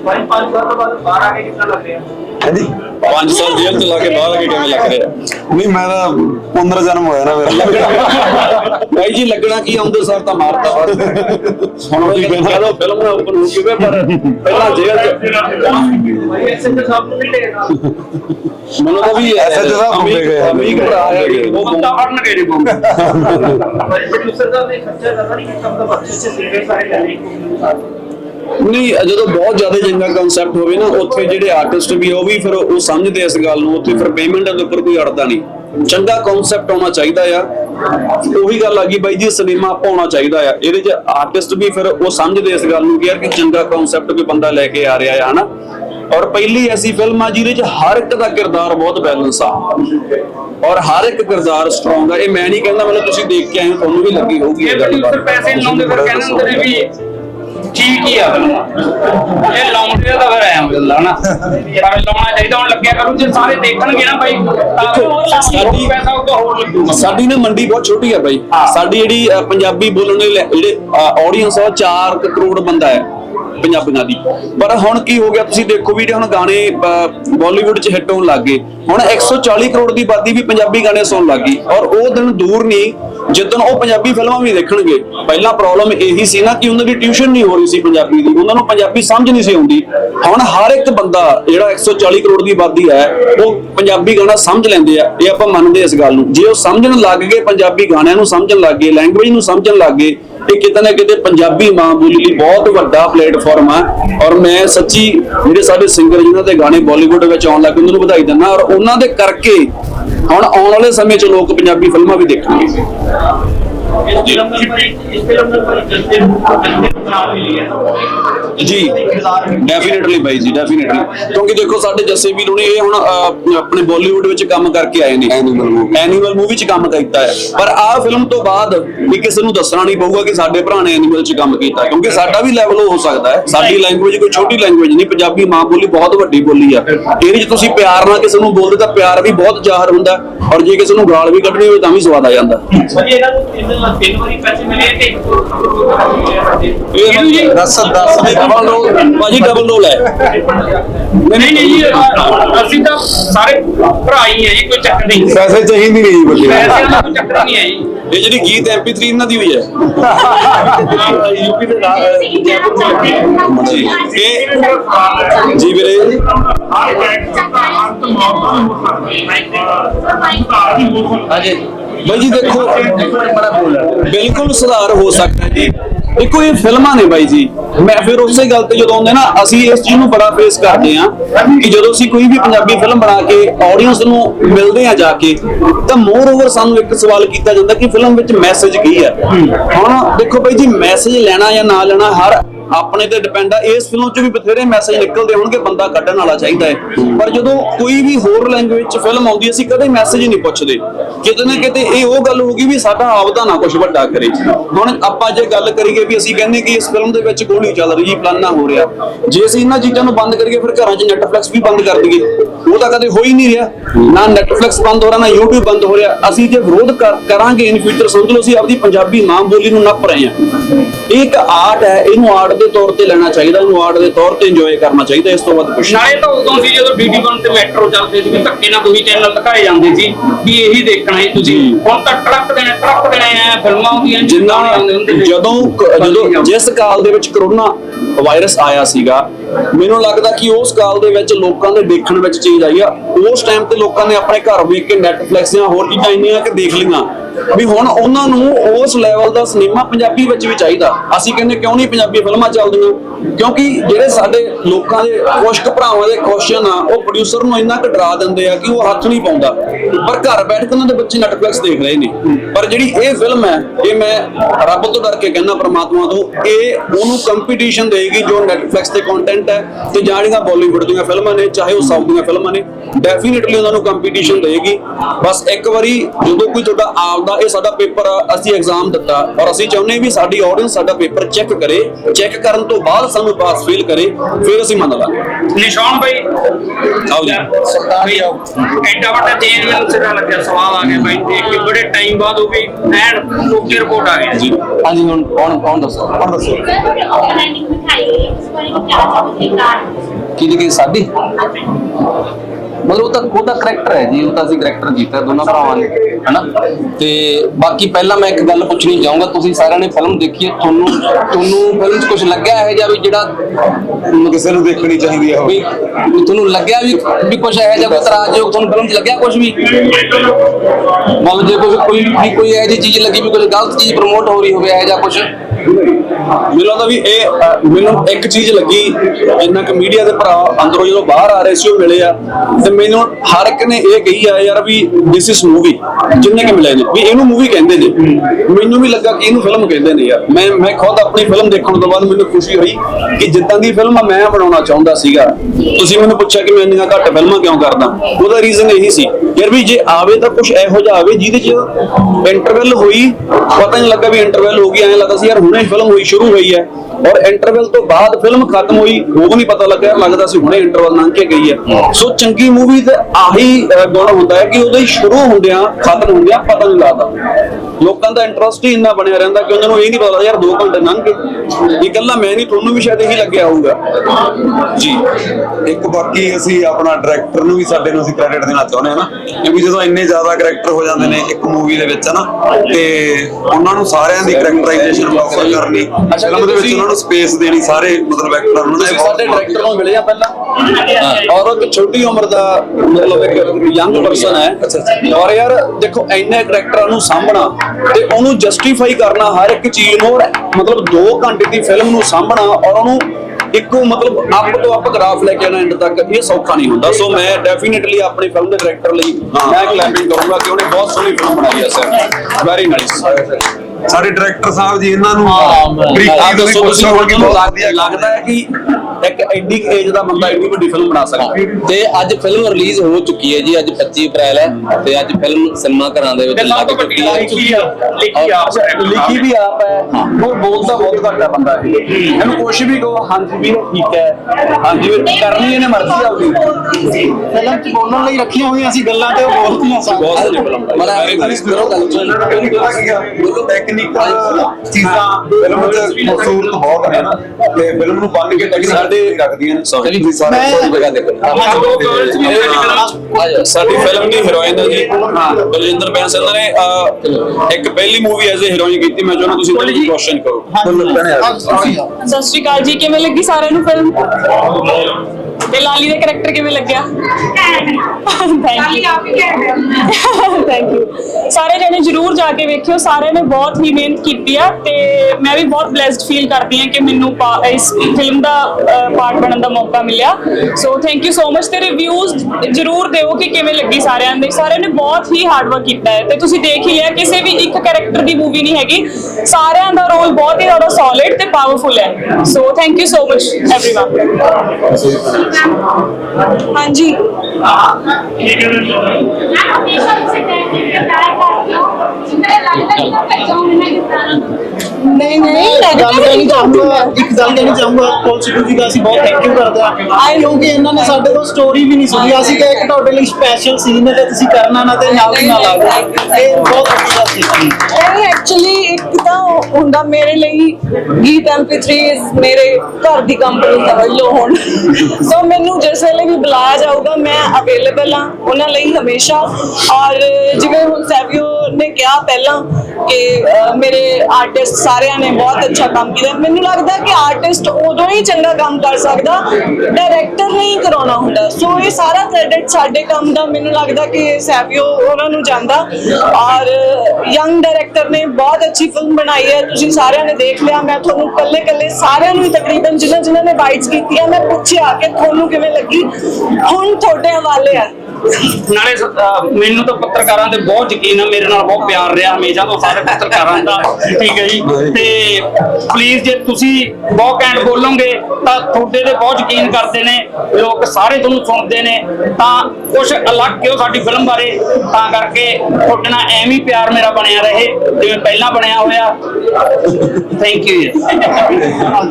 ਤੁਸੀਂ ਹਾਂਜੀ? 5 ਸਾਲ ਜੇਲ੍ਹ ਚ ਲਾ ਕੇ ਬਾਹਰ ਆ ਕੇ ਕਿਵੇਂ ਲੱਗ ਰਿਹਾ? ਨਹੀਂ ਮੈਂ ਤਾਂ 15 ਜਨਮ ਹੋਇਆ ਨਾ ਮੇਰਾ ਭਾਈ ਜੀ ਲੱਗਣਾ ਕੀ ਆਉਂਦੇ ਸਰ ਤਾਂ ਮਾਰਦਾ ਬਸ ਹੁਣ ਉਹ ਕਹਿੰਦਾ? ਫਿਲਮ ਨਾ ਓਪਨ ਹੋ ਗਈ ਪਰ ਪਹਿਲਾਂ ਜੇਲ੍ਹ ਚ ਮੈਨੂੰ ਤਾਂ ਵੀ SHO ਸਾਹਿਬ ਬੰਬੇ ਗਏ। ਆ। ਅਮੀਕ ਭਰਾ ਹੈ। ਉਹ ਬੰਦਾ ਫੜਨਗੇ ਜੀ ਬੰਬ ਨਹੀਂ ਜਦੋਂ ਬਹੁਤ ਜ਼ਿਆਦਾ ਚੰਗਾ ਕਨਸੈਪਟ ਹੋਵੇ ਨਾ ਉੱਥੇ ਜਿਹੜੇ ਆਰਟਿਸਟ ਵੀ ਉਹ ਵੀ ਫਿਰ ਉਹ ਸਮਝਦੇ ਇਸ ਗੱਲ ਨੂੰ ਉੱਥੇ ਫਿਰ ਪੇਮੈਂਟ ਦੇ ਉੱਪਰ ਕੋਈ ਅੜਦਾ ਨਹੀਂ। ਚੰਗਾ ਕਨਸੈਪਟ ਆਉਣਾ ਚਾਹੀਦਾ ਆ। ਉਹੀ ਗੱਲ ਆ ਗਈ ਬਾਈ ਜੀ ਸਿਨੇਮਾ ਆਪਾਂ ਆਉਣਾ ਚਾਹੀਦਾ ਆ। ਇਹਦੇ 'ਚ ਆਰਟਿਸਟ ਵੀ ਫਿਰ ਉਹ ਸਮਝਦੇ ਇਸ ਗੱਲ ਨੂੰ ਕਿ ਯਾਰ ਕਿ ਚੰਗਾ ਕਨਸੈਪਟ ਕੋਈ ਬੰਦਾ ਲੈ ਕੇ ਆ ਰਿਹਾ ਆ ਹਨਾ? ਔਰ ਪਹਿਲੀ ਐਸੀ ਫਿਲਮ ਆ ਜਿਹਦੇ 'ਚ ਹਰ ਇੱਕ ਦਾ ਕਿਰਦਾਰ ਬਹੁਤ ਬੈਲੈਂਸ ਆ। ਔਰ ਹਰ ਇੱਕ ਕਿਰਦਾਰ ਸਟਰੋਂਗ ਆ। ਇਹ ਮੈਂ ਨਹੀਂ ਕਹਿੰਦਾ ਮਤਲਬ ਤੁਸੀਂ ਦੇਖ ਕੇ ਆਏ ਹੋ ਤੁਹਾਨੂੰ ਵੀ ਲੱਗੀ ਹੋਊਗੀ ਇਹ ਗੱਲ ਪੈਸੇ ਨਹੀਂ ਲਾਉਂਦੇ ਫਿਰ ਕਹਿੰਦੇ ਵੀ ਠੀਕ ਹੀ ਆ ਫਿਲਮ ਇਹ ਲਾਉਂਦੇ ਦਾ ਫਿਰ ਹੋ ਜਾਂਦਾ ਨਾ ਪਰ ਲਾਉਣਾ ਚਾਹੀਦਾ ਹੁਣ ਲੱਗਿਆ ਕਰੂ ਜੇ ਸਾਰੇ ਦੇਖਣਗੇ ਨਾ ਬਾਈ ਤਾਂ ਸਾਡੀ ਪੈਸਾ ਉਹ ਤੋਂ ਹੋਰ ਲੱਗੂਗਾ। ਸਾਡੀ ਨਾ ਮੰਡੀ ਬਹੁਤ ਛੋਟੀ ਆ ਬਾਈ। ਸਾਡੀ ਜਿਹੜੀ ਪੰਜਾਬੀ ਬੋਲਣ ਲੈ- ਜਿਹੜੇ ਆਡੀਅנס ਆ 4 ਕਰੋੜ ਬੰਦਾ ਹੈ ਪੰਜਾਬੀਆਂ ਦੀ। ਪਰ ਹੁਣ ਕੀ ਹੋ ਗਿਆ ਤੁਸੀਂ ਦੇਖੋ ਵੀ ਹੁਣ ਗਾਣੇ ਬਾਲੀਵੁੱਡ 'ਚ ਹਿੱਟ ਹੋਣ ਲੱਗ ਗਏ। ਹੁਣ 140 ਕਰੋੜ ਦੀ ਆਬਾਦੀ ਵੀ ਪੰਜਾਬੀ ਗਾਣੇ ਸੁਣਨ ਲੱਗ ਗਈ। ਔਰ ਉਹ ਦਿਨ ਦੂਰ ਨਹੀਂ ਜਿੱਦਣ ਉਹ ਪੰਜਾਬੀ ਫਿਲਮਾਂ ਵੀ ਦੇਖਣਗੇ, ਪਹਿਲਾਂ ਪ੍ਰੋਬਲਮ ਇਹੀ ਸੀ ਨਾ ਕਿ ਉਹਨਾਂ ਦੀ ਟਿਊਸ਼ਨ ਨਹੀਂ ਹੋ ਰਹੀ ਸੀ ਪੰਜਾਬੀ ਦੀ, ਉਹਨਾਂ ਨੂੰ ਪੰਜਾਬੀ ਸਮਝ ਨਹੀਂ ਸੀ ਆਉਂਦੀ। ਹੁਣ ਹਰ ਇੱਕ ਬੰਦਾ ਜਿਹੜਾ 140 ਕਰੋੜ ਦੀ ਆਬਾਦੀ ਹੈ, ਉਹ ਪੰਜਾਬੀ ਗਾਣਾ ਸਮਝ ਲੈਂਦੇ ਆ, ਇਹ ਆਪਾਂ ਮੰਨਦੇ ਇਸ ਗੱਲ ਨੂੰ। ਜੇ ਉਹ ਸਮਝਣ ਲੱਗ ਗਏ, ਪੰਜਾਬੀ ਗਾਣਿਆਂ ਨੂੰ ਸਮਝਣ ਲੱਗ ਗਏ ਲੈਂਗੁਏਜ ਨੂੰ ਸਮਝਣ ਲੱਗ ਗਏ ਇਹ ਕਿਤੇ ਨਾ ਕਿਤੇ ਪੰਜਾਬੀ ਮਾਂ ਬੋਲੀ ਲਈ ਬਹੁਤ ਵੱਡਾ ਪਲੇਟਫਾਰਮ ਆ। ਔਰ ਮੈਂ ਸੱਚੀ ਜਿਹੜੇ ਸਾਡੇ ਸਿੰਗਰ ਜਿਨ੍ਹਾਂ ਦੇ ਗਾਣੇ ਬਾਲੀਵੁੱਡ ਵਿੱਚ ਆਉਣ ਲੱਗੇ ਉਹਨਾਂ ਨੂੰ ਵਧਾਈ ਦਿੰਦਾ ਔਰ ਉਹਨਾਂ ਦੇ ਕਰਕੇ ਹੁਣ ਆਉਣ ਵਾਲੇ ਸਮੇਂ 'ਚ ਲੋਕ ਪੰਜਾਬੀ ਫਿਲਮਾਂ ਵੀ ਦੇਖਣਗੇ। ਜੀ ਡੈਫੀਨਿਟਲੀ ਬਾਈ ਜੀ ਡੈਫੀਨਿਟਲੀ ਕਿਉਂਕਿ ਦੇਖੋ ਸਾਡੇ ਜੱਸੇ ਵੀਰ ਹੁਣੇ ਇਹ ਹੁਣ ਅਹ, ਆਪਣੇ ਬਾਲੀਵੁੱਡ ਵਿੱਚ ਕੰਮ ਕਰਕੇ ਆਏ ਨੇ। Animal movie। ਐਨੀਮਲ ਮੂਵੀ 'ਚ ਕੰਮ ਕੀਤਾ ਹੈ। ਪਰ ਆਹ ਫਿਲਮ ਤੋਂ ਬਾਅਦ ਵੀ ਕਿਸੇ ਨੂੰ ਦੱਸਣਾ ਨਹੀਂ ਪਊਗਾ ਕਿ ਸਾਡੇ ਭਰਾ ਨੇ ਐਨੀਮਲ 'ਚ ਕੰਮ ਕੀਤਾ ਕਿਉਂਕਿ ਸਾਡਾ ਵੀ ਲੈਵਲ ਹੋ ਸਕਦਾ ਹੈ। ਸਾਡੀ ਲੈਂਗੁਏਜ ਕੋਈ ਛੋਟੀ ਲੈਂਗੁਏਜ ਨਹੀਂ। ਪੰਜਾਬੀ ਮਾਂ ਬੋਲੀ ਬਹੁਤ ਵੱਡੀ ਬੋਲੀ ਆ। ਇਹਦੇ 'ਚ ਤੁਸੀਂ ਪਿਆਰ ਨਾਲ ਕਿਸੇ ਨੂੰ ਬੋਲਦੇ ਤਾਂ ਪਿਆਰ ਵੀ ਬਹੁਤ ਜ਼ਾਹਰ ਹੁੰਦਾ ਔਰ ਜੇ ਕਿਸੇ ਨੂੰ ਗਾਲ ਵੀ ਕੱਢਣੀ ਹੋਵੇ ਤਾਂ ਵੀ ਸਵਾਦ ਆ ਜਾਂਦਾ। ਭਾਜੀ ਇਹਨਾਂ ਨੂੰ ਤਿੰਨ ਵਾਰੀ ਪੈਸੇ ਮਿਲੇ ਤੇ ਇੱਕ ਇਹ ਜੀ ਦੱਸ ਦੱਸ ਦੇ ਡਬਲ ਰੋਲ ਭਾਜੀ ਡਬਲ ਰੋਲ ਹੈ। ਨਹੀਂ ਨਹੀਂ ਜੀ ਅਸੀਂ ਤਾਂ ਸਾਰੇ ਭਰਾ ਹੀ ਹੈ ਜੀ ਕੋਈ ਚੱਕਰ ਨਹੀਂ। ਪੈਸੇ ਚਾਹੀਦੇ ਨਹੀਂ ਜੀ ਬੱਚੇ ਪੈਸੇ ਦਾ ਕੋਈ ਚੱਕਰ ਨਹੀਂ ਹੈ ਜੀ। ਇਹ ਜਿਹੜੀ ਗੀਤ MP3 ਇਹਨਾਂ ਦੀ ਹੋਈ ਹੈ। ਯੂਪੀ ਦੇ ਨਾਲ ਜੀ ਇਹ ਜੀ ਵੀਰੇ ਹਰ ਕੈਰੈਕਟਰ ਦਾ ਅੰਤ ਮੌਤ ਹੋ ਸਕਦਾ ਹੈ ਹਾਂਜੀ। ਬਾਈ ਜੀ ਦੇਖੋ, ਬਿਲਕੁਲ ਸੁਧਾਰ ਹੋ ਸਕਦਾ ਜੀ। ਦੇਖੋ, ਇਹ ਫਿਲਮਾਂ ਨੇ ਬਾਈ ਜੀ। ਮੈਂ ਫਿਰ ਉਸੇ ਗੱਲ ਤੇ ਜਦੋਂ ਆਉਂਦੇ ਨਾ, ਅਸੀਂ ਇਸ ਚੀਜ਼ ਨੂੰ ਬੜਾ ਫੇਸ ਕਰਦੇ ਆ ਕਿ ਜਦੋਂ ਅਸੀਂ ਕੋਈ ਵੀ ਪੰਜਾਬੀ ਫਿਲਮ ਬਣਾ ਕੇ ਆਡੀਅנס ਨੂੰ ਮਿਲਦੇ ਆ ਜਾ ਕੇ, ਤਾਂ ਮੋਰ ਓਵਰ ਸਾਨੂੰ ਇੱਕ ਸਵਾਲ ਕੀਤਾ ਜਾਂਦਾ ਕਿ ਫਿਲਮ ਵਿੱਚ ਮੈਸੇਜ ਕੀ ਹੈ? ਹੁਣ ਦੇਖੋ ਬਾਈ ਜੀ ਮੈਸੇਜ ਲੈਣਾ ਜਾਂ ਨਾ ਲੈਣਾ ਹਰ ਆਪਣੇ ਤੇ ਡਿਪੈਂਡ ਆ, ਇਸ ਫਿਲਮ 'ਚ ਵੀ ਬਥੇਰੇ ਮੈਸੇਜ ਨਿਕਲਦੇ ਹੋਣਗੇ, ਬੰਦਾ ਕੱਢਣ ਵਾਲਾ ਚਾਹੀਦਾ ਹੈ। ਪਰ ਜਦੋਂ ਕੋਈ ਵੀ ਹੋਰ ਲੈਂਗੁਏਜ 'ਚ ਫਿਲਮ ਆਉਂਦੀ, ਅਸੀਂ ਕਦੇ ਮੈਸੇਜ ਨਹੀਂ ਪੁੱਛਦੇ। ਕਿਤੇ ਨਾ ਕਿਤੇ ਇਹ ਉਹ ਗੱਲ ਹੋਊਗੀ ਵੀ ਸਾਡਾ ਆਪਦਾ ਨਾ ਕੁਝ ਵੱਡਾ ਕਰੇ। ਹੁਣ ਆਪਾਂ ਜੇ ਗੱਲ ਕਰੀਏ ਵੀ ਅਸੀਂ ਕਹਿੰਦੇ ਕਿ ਇਸ ਫਿਲਮ ਦੇ ਵਿੱਚ ਗੋਲੀ ਚੱਲ ਰਹੀ ਹੈ ਫਲਾਨਾ ਹੋ ਰਿਹਾ। ਜੇ ਅਸੀਂ ਇਹਨਾਂ ਚੀਜ਼ਾਂ ਨੂੰ ਬੰਦ ਕਰੀਏ, ਫਿਰ ਘਰਾਂ 'ਚ ਨੈਟਫਲਿਕਸ ਵੀ ਬੰਦ ਕਰ ਦਈਏ। ਉਹ ਤਾਂ ਕਦੇ ਹੋ ਹੀ ਨਹੀਂ ਰਿਹਾ। ਨਾ ਨੈਟਫਲਿਕਸ ਬੰਦ ਹੋ ਰਿਹਾ, ਨਾ YouTube ਬੰਦ ਹੋ ਰਿਹਾ। ਅਸੀਂ ਜੇ ਵਿਰੋਧ ਕਰਾਂਗੇ ਇਨ ਫਿਊਚਰ ਸਮਝ ਲਓ ਅਸੀਂ ਆਪਣੀ ਪੰਜਾਬੀ ਮਾਂ ਬੋਲੀ ਨੂੰ ਨੱਪ ਰਹੇ ਹਾਂ। ਇਹ ਇੱਕ ਆਰਟ ਹੈ, ਇਹਨੂੰ ਆਰਟ ਦੇ ਤੌਰ ਤੇ ਲੈਣਾ ਚਾਹੀਦਾ ਇਹਨੂੰ ਆਰਟ ਦੇ ਤੌਰ ਤੇ ਇੰਜੋਏ ਕਰਨਾ ਚਾਹੀਦਾ ਇਸ ਤੋਂ ਵੱਧ ਕੁਝ ਨਾਲੇ ਤਾਂ ਉਦੋਂ ਸੀ ਜਦੋਂ ਡੀਡੀ ਵਨ ਤੇ ਮੈਟਰੋ ਚੱਲਦੇ ਸੀ ਧੱਕੇ ਨਾਲ ਤੁਸੀਂ ਚੈਨਲ ਦਿਖਾਏ ਜਾਂਦੇ ਸੀ ਵੀ ਇਹੀ ਦੇਖਣਾ ਹੈ ਤੁਸੀਂ। ਹੁਣ ਤਾਂ ਟਰੱਕ ਦੇ ਨੇ ਟਰੱਕ ਦੇ ਨੇ ਐਂ ਫਿਲਮਾਂ ਆਉਂਦੀਆਂ ਜਿੰਨਾ। ਜਦੋਂ ਜਦੋਂ ਜਿਸ ਕਾਲ ਦੇ ਵਿੱਚ ਕਰੋਨਾ ਵਾਇਰਸ ਆਇਆ ਸੀਗਾ ਮੈਨੂੰ ਲੱਗਦਾ ਕਿ ਉਸ ਕਾਲ ਦੇ ਵਿੱਚ ਲੋਕਾਂ ਦੇ ਦੇਖਣ ਵਿੱਚ ਚੀਜ਼ ਆਈ ਆ। ਉਸ ਟਾਈਮ ਤੇ ਲੋਕਾਂ ਨੇ ਆਪਣੇ ਘਰ ਵੇਖ ਕੇ ਨੈਟਫਲਿਕਸ ਜਾਂ ਹੋਰ ਚੀਜ਼ਾਂ ਇੰਨੀਆਂ ਕਿ ਦੇਖ ਲਈਆਂ। ਵੀ ਹੁਣ ਉਹਨਾਂ ਨੂੰ ਉਸ ਲੈਵਲ ਦਾ ਸਿਨੇਮਾ ਪੰਜਾਬੀ ਵਿੱਚ ਵੀ ਚਾਹੀਦਾ। ਅਸੀਂ ਕਹਿੰਦੇ ਕਿਉਂ ਨਹੀਂ ਪੰਜਾਬੀ ਫਿਲਮਾਂ ਚੱਲਦੀਆਂ? ਕਿਉਂਕਿ ਜਿਹੜੇ ਸਾਡੇ ਲੋਕਾਂ ਦੇ ਕੁਝ ਭਰਾਵਾਂ ਦੇ ਕੁਐਸਚਨ ਆ, ਉਹ ਪ੍ਰੋਡਿਊਸਰ ਨੂੰ ਇੰਨਾ ਕੁ ਦਿੰਦੇ ਆ ਕਿ ਉਹ ਹੱਥ ਨਹੀਂ ਪਾਉਂਦਾ। ਪਰ ਘਰ ਬੈਠ ਕੇ ਉਹਨਾਂ ਦੇ ਬੱਚੇ ਨੈਟਫਲਿਕਸ ਦੇਖ ਰਹੇ ਨੇ। ਪਰ ਜਿਹੜੀ ਇਹ ਫਿਲਮ ਹੈ, ਇਹ ਮੈਂ ਰੱਬ ਤੋਂ ਡਰ ਕੇ ਕਹਿੰਦਾ ਪ੍ਰਮਾਤਮਾ ਤੋਂ, ਇਹ ਉਹਨੂੰ ਕੰਪੀਟੀਸ਼ਨ ਦੇਗੀ ਜੋ ਨੈਟਫਲਿਕਸ ਤੇ ਕੰਟੈਂਟ ਹੈ ਤੇ ਜਿਹੜੀਆਂ ਬਾਲੀਵੁੱਡ ਦੀਆਂ ਫਿਲਮਾਂ ਨੇ, ਚਾਹੇ ਉਹ ਸਾਊਥ ਦੀਆਂ ਫਿਲਮਾਂ ਨੇ ਡੈਫੀਨਿਟਲੀ ਉਹਨਾਂ ਨੂੰ ਕੰਪੀਟੀਸ਼ਨ ਦੇਗੀ ਬਸ ਇੱਕ ਵਾਰੀ ਜਦੋਂ ਕੋਈ ਤੁਹਾਡਾ ਆਪ ਦਾ ਦਿੱਤਾ ਇਹ ਸਾਡਾ ਪੇਪਰ ਅਸੀਂ ਐਗਜ਼ਾਮ ਦਿੱਤਾ ਔਰ ਅਸੀਂ ਚਾਹੁੰਦੇ ਵੀ ਸਾਡੀ ਆਡੀਅנס ਸਾਡਾ ਪੇਪਰ ਚੈੱਕ ਕਰੇ ਚੈੱਕ ਕਰਨ ਤੋਂ ਬਾਅਦ ਸਾਨੂੰ ਪਾਸ ਫੀਲ ਕਰੇ ਫਿਰ ਅਸੀਂ ਮੰਨ ਲਾਂਗੇ। ਨਿਸ਼ਾਨ ਭਾਈ ਆਓ ਜੀ। ਭਾਈ ਆਓ। ਐਡਾ ਵੱਡਾ ਚੇਂਜ ਮੈਨੂੰ ਸਿਰਾ ਲੱਗਿਆ ਸਵਾਲ ਆ ਗਿਆ ਭਾਈ ਦੇਖ ਕੇ ਬੜੇ ਟਾਈਮ ਬਾਅਦ ਉਹ ਵੀ ਐਨ ਓਕੇ ਰਿਪੋਰਟ ਆ ਗਈ। ਜੀ। ਹਾਂਜੀ ਹੁਣ ਕੌਣ ਕੌਣ ਦੱਸੋ? ਕੌਣ ਦੱਸੋ? ਕੀ ਕੀ ਸਾਡੀ? ਮਤਲਬ ਉਹ ਤਾਂ ਉਹ ਤਾਂ ਕਰੈਕਟਰ ਹੈ ਜੀ ਉਹ ਤਾਂ ਅਸੀਂ ਕਰੈਕਟਰ ਕੀਤਾ ਦੋਨਾਂ ਭਰਾਵਾਂ ਨੇ ਹਨਾ? ਤੇ ਬਾਕੀ ਪਹਿਲਾਂ ਮੈਂ ਇੱਕ ਗੱਲ ਪੁੱਛਣੀ ਚਾਹੂੰਗਾ ਤੁਸੀਂ ਸਾਰਿਆਂ ਨੇ ਫਿਲਮ ਦੇਖੀ ਹੈ ਤੁਹਾਨੂੰ ਤੁਹਾਨੂੰ ਫਿਲਮ 'ਚ ਕੁਝ ਲੱਗਿਆ ਹੈ ਜਾਂ ਵੀ ਜਿਹੜਾ ਕਿਸੇ ਨੂੰ ਦੇਖਣੀ ਚਾਹੀਦੀ ਉਹ ਵੀ ਤੁਹਾਨੂੰ ਲੱਗਿਆ ਵੀ ਵੀ ਕੁਝ ਇਹੋ ਜਿਹਾ ਕੋਈ ਤਰਾਜਯੋਗ ਤੁਹਾਨੂੰ ਫਿਲਮ 'ਚ ਲੱਗਿਆ ਕੁਝ ਵੀ? ਮਤਲਬ ਜੇ ਕੋਈ ਵੀ ਕੋਈ ਇਹੋ ਜਿਹੀ ਚੀਜ਼ ਲੱਗੀ ਵੀ ਕੁਝ ਗਲਤ ਚੀਜ਼ ਪ੍ਰਮੋਟ ਹੋ ਰਹੀ ਹੋਵੇ ਇਹੋ ਜਿਹਾ ਕੁਝ ਮੈਨੂੰ ਲੱਗਦਾ ਵੀ ਇਹ ਅ, ਮੈਨੂੰ ਇੱਕ ਚੀਜ਼ ਲੱਗੀ ਇੰਨਾ ਕਿ ਮੀਡੀਆ ਦੇ ਭਰਾ ਅੰਦਰੋਂ ਜਦੋਂ ਬਾਹਰ ਆ ਰਹੇ ਸੀ ਉਹ ਮਿਲੇ ਆ। ਤੇ ਮੈਨੂੰ ਹਰ ਇੱਕ ਨੇ ਇਹ ਕਹੀ ਆ ਯਾਰ ਵੀ ਦਿਸ ਇਜ਼ ਮੂਵੀ ਜਿੰਨੇ ਕਿ ਮਿਲੇ ਨੇ ਵੀ ਇਹਨੂੰ ਮੂਵੀ ਕਹਿੰਦੇ ਨੇ। ਮੈਨੂੰ ਵੀ ਲੱਗਾ ਕਿ ਇਹਨੂੰ ਫਿਲਮ ਕਹਿੰਦੇ ਨੇ ਯਾਰ। ਮੈਂ ਮੈਂ ਖੁਦ ਆਪਣੀ ਫਿਲਮ ਦੇਖਣ ਤੋਂ ਬਾਅਦ ਮੈਨੂੰ ਖੁਸ਼ੀ ਹੋਈ ਕਿ ਜਿੱਦਾਂ ਦੀ ਫਿਲਮ ਮੈਂ ਬਣਾਉਣਾ ਚਾਹੁੰਦਾ ਸੀਗਾ ਤੁਸੀਂ ਮੈਨੂੰ ਪੁੱਛਿਆ ਕਿ ਮੈਂ ਇੰਨੀਆਂ ਘੱਟ ਫਿਲਮਾਂ ਕਿਉਂ ਕਰਦਾ? ਉਹਦਾ ਰੀਜ਼ਨ ਇਹੀ ਸੀ। ਯਾਰ ਵੀ ਜੇ ਆਵੇ ਤਾਂ ਕੁਝ ਇਹੋ ਜਿਹਾ ਆਵੇ ਜਿਹਦੇ 'ਚ ਇੰਟਰਵੈਲ ਹੋਈ ਪਤਾ ਨਹੀਂ ਲੱਗਾ ਵੀ ਇੰਟਰਵੈਲ ਹੋ ਗਈ ਐਂ ਲੱਗਾ ਸੀ ਯਾਰ ਹੁਣੇ ਫਿਲਮ ਹੋਈ ਸ਼ੁਰੂ ਹੋਈ ਹੈ। ਔਰ ਇੰਟਰਵੈਲ ਤੋਂ ਬਾਅਦ ਫਿਲਮ ਖਤਮ ਹੋਈ ਉਹ ਵੀ ਨਹੀਂ ਪਤਾ ਲੱਗਾ ਲੱਗਦਾ ਸੀ ਹੁਣੇ ਇੰਟਰਵੈਲ ਲੰਘ ਕੇ ਗਈ ਹੈ। ਸੋ ਚੰਗੀ ਮੂਵੀ ਤੇ ਆਹੀ ਗੁਣ ਹੁੰਦਾ ਹੈ ਕਿ ਉਹਦੇ ਹੀ ਸ਼ੁਰੂ ਹੁੰਦਿਆਂ ਖਤਮ ਹੁੰਦਿਆਂ ਪਤਾ ਨਹੀਂ ਲੱਗਦਾ। ਲੋਕਾਂ ਦਾ ਇੰਟਰਸਟ ਹੀ ਇੰਨਾ ਬਣਿਆ ਰਹਿੰਦਾ ਕਿ ਉਹਨਾਂ ਨੂੰ ਇਹ ਨਹੀਂ ਪਤਾ ਯਾਰ 2 ਘੰਟੇ ਲੰਘ ਗਏ। ਇਹ ਇਕੱਲਾ ਮੈਂ ਨਹੀਂ ਤੁਹਾਨੂੰ ਵੀ ਸ਼ਾਇਦ ਇਹੀ ਲੱਗਿਆ ਹੋਊਗਾ। ਜੀ। ਇੱਕ ਬਾਕੀ ਅਸੀਂ ਆਪਣਾ ਡਾਇਰੈਕਟਰ ਨੂੰ ਵੀ ਸਾਡੇ ਨੂੰ ਅਸੀਂ ਕ੍ਰੈਡਿਟ ਦੇਣਾ ਚਾਹੁੰਦੇ ਹਾਂ ਨਾ। ਕਿਉਂਕਿ ਜਦੋਂ ਇੰਨੇ ਜ਼ਿਆਦਾ ਕਰੈਕਟਰ ਹੋ ਜਾਂਦੇ ਨੇ ਇੱਕ ਮੂਵੀ ਦੇ ਵਿੱਚ ਨਾ ਤੇ ਉਹਨਾਂ ਨੂੰ ਸਾਰਿਆਂ ਦੀ ਕਰੈਕਟਰਾਈਜੇਸ਼ਨ ਪ੍ਰੋਪਰ ਕਰਨੀ। ਫਿਲਮ ਦੇ ਵਿੱਚ ਉਹਨਾਂ ਨੂੰ ਸਪੇਸ ਦੇਣੀ ਸਾਰੇ ਮਤਲਬ ਐਕਟਰਾਂ ਨੂੰ ਇਹ ਸਾਡੇ ਡਾਇਰੈਕਟਰ ਨੂੰ ਮਿਲੇ ਆ ਪਹਿਲਾਂ। ਔਰ ਇੱਕ ਛੋਟੀ ਉਮਰ ਦਾ ਮਤਲਬ ਇੱਕ ਯੰਗ ਪਰਸਨ ਹੈ। ਔਰ ਯਾਰ ਦੇਖੋ ਇੰਨੇ ਕਰੈਕਟਰਾਂ ਨੂੰ ਸਾਂਭਣਾ ਤੇ ਉਹਨੂੰ ਜਸਟੀਫਾਈ ਕਰਨਾ ਹਰ ਇੱਕ ਚੀਜ਼ ਨੂੰ ਮਤਲਬ 2 ਘੰਟੇ ਦੀ ਫਿਲਮ ਨੂੰ ਸਾਂਭਣਾ ਔਰ ਉਹਨੂੰ ਇੱਕੋ ਮਤਲਬ ਅਪ ਤੋਂ ਅਪ ਗ੍ਰਾਫ ਲੈ ਕੇ ਆਣਾ ਐਂਡ ਤੱਕ ਇਹ ਸੌਖਾ ਨਹੀਂ ਹੁੰਦਾ। ਸੋ ਮੈਂ ਡੈਫੀਨਿਟਲੀ ਆਪਣੀ ਫਿਲਮ ਦੇ ਡਾਇਰੈਕਟਰ ਲਈ ਮੈਂ ਕਲੈਪਿੰਗ ਕਰੂੰਗਾ ਕਿ ਉਹਨੇ ਬਹੁਤ ਸੋਹਣੀ ਫਿਲਮ ਬਣਾਈ ਹੈ ਸਰ ਵੈਰੀ ਨਾਈਸ ਸਾਡੇ ਡਾਇਰੈਕਟਰ ਸਾਹਿਬ ਜੀ ਇਹਨਾਂ ਨੂੰ ਬਰੀਕੀ ਦੱਸੋ ਤੁਸੀਂ ਤੁਹਾਨੂੰ ਲੱਗਦਾ ਹੈ ਕਿ ਇੱਕ ਐਡੀ ਏਜ ਦਾ ਬੰਦਾ ਐਡੀ ਵੱਡੀ ਫਿਲਮ ਬਣਾ ਸਕਦਾ ਤੇ ਅੱਜ ਫਿਲਮ ਰਿਲੀਜ਼ ਹੋ ਚੁੱਕੀ ਹੈ ਜੀ ਅੱਜ 25 ਅਪ੍ਰੈਲ ਹੈ ਤੇ ਅੱਜ ਫਿਲਮ ਸਿਨੇਮਾ ਘਰਾਂ ਦੇ ਵਿੱਚ ਲੱਗ ਚੁੱਕੀ ਹੈ। ਲਿਖੀ ਵੀ ਆਪ ਹੈ। ਉਹ ਬੋਲਦਾ ਬਹੁਤ ਘੱਟ ਹੈ ਬੰਦਾ ਇਹ। ਇਹਨੂੰ ਕੁਛ ਵੀ ਕਹੋ ਹਾਂਜੀ ਵੀ ਠੀਕ ਹੈ। ਹਾਂਜੀ ਵੀ ਕਰਨੀ ਇਹਨੇ ਮਰਜ਼ੀ ਆਪਦੀ ਫਿਲਮ ਚ ਬੋਲਣ ਲਈ ਰੱਖੀਆਂ ਹੋਈਆਂ ਸੀ ਗੱਲਾਂ ਤੇ ਉਹ ਬੋਲਤੀਆਂ ਸਨ। ਬਹੁਤ ਸੋਹਣੀ ਫਿਲਮ ਮਤਲਬ ਕਰੋ ਗੱਲ। ਟੈਕਨੀਕਲ ਚੀਜ਼ਾਂ ਫਿਲਮ ਵਿੱਚ ਖੂਬਸੂਰਤ ਬਹੁਤ ਨੇ ਨਾ ਤੇ ਫਿਲਮ ਨੂੰ ਬੰਨ ਕੇ ਤੱਕ ਸਾਡੇ ਰੱਖਦੀਆਂ ਨੇ। ਚਲੀ ਤੁਸੀਂ ਸਾਰੇ ਮੈਂ- ਸੋਚ ਜਗ੍ਹਾ ਦੇਖੋ ਹਾਂ ਦੋ ਗਰਲਸ ਵੀ ਨੇ ਆ ਜਾਓ ਸਾਡੀ ਫਿਲਮ ਦੀ ਹੀਰੋਇਨ ਹੈ। ਜੀ ਬਲਜਿੰਦਰ ਬੈਂਸ ਇਹਨਾਂ ਨੇ ਅਹ, ਇੱਕ ਪਹਿਲੀ ਮੂਵੀ ਐਜ਼ ਅ ਹੀਰੋਇਨ ਕੀਤੀ। ਮੈਂ ਚਾਹੁੰਦਾ ਤੁਸੀਂ ਮੈਨੂੰ ਕੁਐਸਚਨ ਕਰੋ। ਸਤਿ ਸ਼੍ਰੀ ਅਕਾਲ ਜੀ। ਕਿਵੇਂ ਲੱਗੀ ਸਾਰਿਆਂ ਨੂੰ ਫਿਲਮ? ਤੇ ਲਾਲੀ ਦਾ ਕੈਰੈਕਟਰ ਕਿਵੇਂ ਲੱਗਿਆ? ਥੈਂਕ ਯੂ ਥੈਂਕ ਯੂ ਸਾਰੇ ਜਣੇ ਜਰੂਰ ਜਾ ਕੇ ਵੇਖਿਓ, ਸਾਰਿਆਂ ਨੇ ਬਹੁਤ ਹੀ ਮਿਹਨਤ ਕੀਤੀ ਆ ਤੇ ਮੈਂ ਵੀ ਬਹੁਤ ਬਲੈਸਡ ਫੀਲ ਕਰਦੀ ਹਾਂ ਕਿ ਮੈਨੂੰ ਇਸ ਫਿਲਮ ਦਾ ਪਾਰਟ ਬਣਨ ਦਾ ਮੌਕਾ ਮਿਲਿਆ। So thank you so much ਤੇ ਰਿਵਿਊਜ਼ ਜਰੂਰ ਦਿਓ ਕਿ ਕਿਵੇਂ ਲੱਗੀ ਸਾਰਿਆਂ ਦੇ। ਸਾਰਿਆਂ ਨੇ ਬਹੁਤ ਹੀ ਹਾਰਡ ਵਰਕ ਕੀਤਾ ਹੈ। ਤੇ ਤੁਸੀਂ ਦੇਖ ਹੀ ਲਿਆ, ਕਿਸੇ ਵੀ ਇੱਕ ਕੈਰੈਕਟਰ ਦੀ ਮੂਵੀ ਨਹੀਂ ਹੈਗੀ। ਸਾਰਿਆਂ ਦਾ ਰੋਲ ਬਹੁਤ ਹੀ ਜ਼ਿਆਦਾ ਸੋਲਿਡ ਤੇ ਪਾਵਰਫੁਲ ਹੈ। So thank you so much everyone ਹਾਂਜੀ। ਠੀਕ ਹੈ ਨਹੀਂ ਨਹੀਂ ਗੱਲ ਕਹਿਣੀ ਚਾਹੂੰਗਾ ਇੱਕ ਗੱਲ ਕਹਿਣੀ ਚਾਹੂੰਗਾ ਕੋਲ ਸਿੱਧੂ ਜੀ ਦਾ ਅਸੀਂ ਬਹੁਤ ਥੈਂਕ ਯੂ ਕਰਦੇ ਹਾਂ। ਕਿਉਂਕਿ ਇਹਨਾਂ ਨੇ ਸਾਡੇ ਤੋਂ ਸਟੋਰੀ ਵੀ ਨਹੀਂ ਸੁਣੀ। ਅਸੀਂ ਕਿ ਇੱਕ ਤੁਹਾਡੇ ਲਈ ਸਪੈਸ਼ਲ ਸੀਨ ਹੈ ਤੇ ਤੁਸੀਂ ਕਰਨਾ ਨਾ ਤੇ ਨਾਲ ਦੀ ਨਾਲ ਆ ਗਏ ਇਹ ਬਹੁਤ ਅੱਛੀ ਗੱਲ ਸੀ। ਇਹ ਐਕਚੁਅਲੀ ਇੱਕ ਤਾਂ ਹੁੰਦਾ ਮੇਰੇ ਲਈ ਗੀਤ MP3 is ਮੇਰੇ ਘਰ ਦੀ ਕੰਪਨੀ ਸਮਝ ਲਓ ਹੁਣ। ਸੋ ਮੈਨੂੰ ਜਿਸ ਵੇਲੇ ਵੀ ਬੁਲਾਇਆ ਜਾਊਗਾ ਮੈਂ ਅਵੇਲੇਬਲ ਉਹਨਾਂ ਲਈ ਹਮੇਸ਼ਾ। ਔਰ ਜਿਵੇਂ ਹੁਣ ਸੈਵੀਓ ਨੇ ਕਿਹਾ ਪਹਿਲਾਂ ਕਿ ਮੇਰੇ ਆਰਟਿਸਟ ਸਾਰਿਆਂ ਨੇ ਬਹੁਤ ਅੱਛਾ ਕੰਮ ਕੀਤਾ। ਮੈਨੂੰ ਲੱਗਦਾ ਕਿ ਆਰਟਿਸਟ ਉਦੋਂ ਹੀ ਚੰਗਾ ਕੰਮ ਕਰ ਸਕਦਾ ਡਾਇਰੈਕਟਰ ਨਹੀਂ ਕਰਾਉਣਾ ਹੁੰਦਾ। ਸੋ ਇਹ ਸਾਰਾ ਕ੍ਰੈਡਿਟ ਸਾਡੇ ਕੰਮ ਦਾ, ਮੈਨੂੰ ਲੱਗਦਾ ਕਿ ਸੈਵੀਓ ਉਹਨਾਂ ਨੂੰ ਜਾਂਦਾ। ਔਰ ਯੰਗ ਡਾਇਰੈਕਟਰ ਨੇ ਬਹੁਤ ਅੱਛੀ ਫਿਲਮ ਬਣਾਈ ਹੈ, ਤੁਸੀਂ ਸਾਰਿਆਂ ਨੇ ਦੇਖ ਲਿਆ। ਮੈਂ ਤੁਹਾਨੂੰ ਕੱਲੇ ਕੱਲੇ ਸਾਰਿਆਂ ਨੂੰ ਤਕਰੀਬਨ ਜਿਨ੍ਹਾਂ ਜਿਨ੍ਹਾਂ ਨੇ ਬਾਈਟਸ ਕੀਤੀਆਂ, ਮੈਂ ਪੁੱਛਿਆ ਕਿ ਤੁਹਾਨੂੰ ਕਿਵੇਂ ਲੱਗੀ? ਹੁਣ ਤੁਹਾਡੇ ਹਵਾਲੇ ਆ। ਨਾਲੇ ਅਹ ਮੈਨੂੰ ਤਾਂ ਪੱਤਰਕਾਰਾਂ ਤੇ ਬਹੁਤ ਯਕੀਨ ਹੈ ਮੇਰੇ ਨਾਲ ਬਹੁਤ ਪਿਆਰ ਰਿਹਾ ਹਮੇਸ਼ਾ ਤੋਂ ਸਾਰੇ ਪੱਤਰਕਾਰਾਂ ਦਾ। ਠੀਕ ਹੈ ਜੀ। ਤੇ ਪਲੀਜ਼ ਜੇ ਤੁਸੀਂ ਬਹੁਤ ਘੈਂਟ ਬੋਲੋਗੇ ਤਾਂ ਤੁਹਾਡੇ ਤੇ ਬਹੁਤ ਯਕੀਨ ਕਰਦੇ ਨੇ ਲੋਕ ਸਾਰੇ ਤੁਹਾਨੂੰ ਸੁਣਦੇ ਨੇ। ਤਾਂ ਕੁਝ ਅਲੱਗ ਕਿਉਂ ਸਾਡੀ ਫਿਲਮ ਬਾਰੇ? ਤਾਂ ਕਰਕੇ ਤੁਹਾਡੇ ਨਾਲ ਐਵੇਂ ਹੀ ਪਿਆਰ ਮੇਰਾ ਬਣਿਆ ਰਹੇ ਜਿਵੇਂ ਪਹਿਲਾਂ ਬਣਿਆ ਹੋਇਆ। ਥੈਂਕ ਯੂ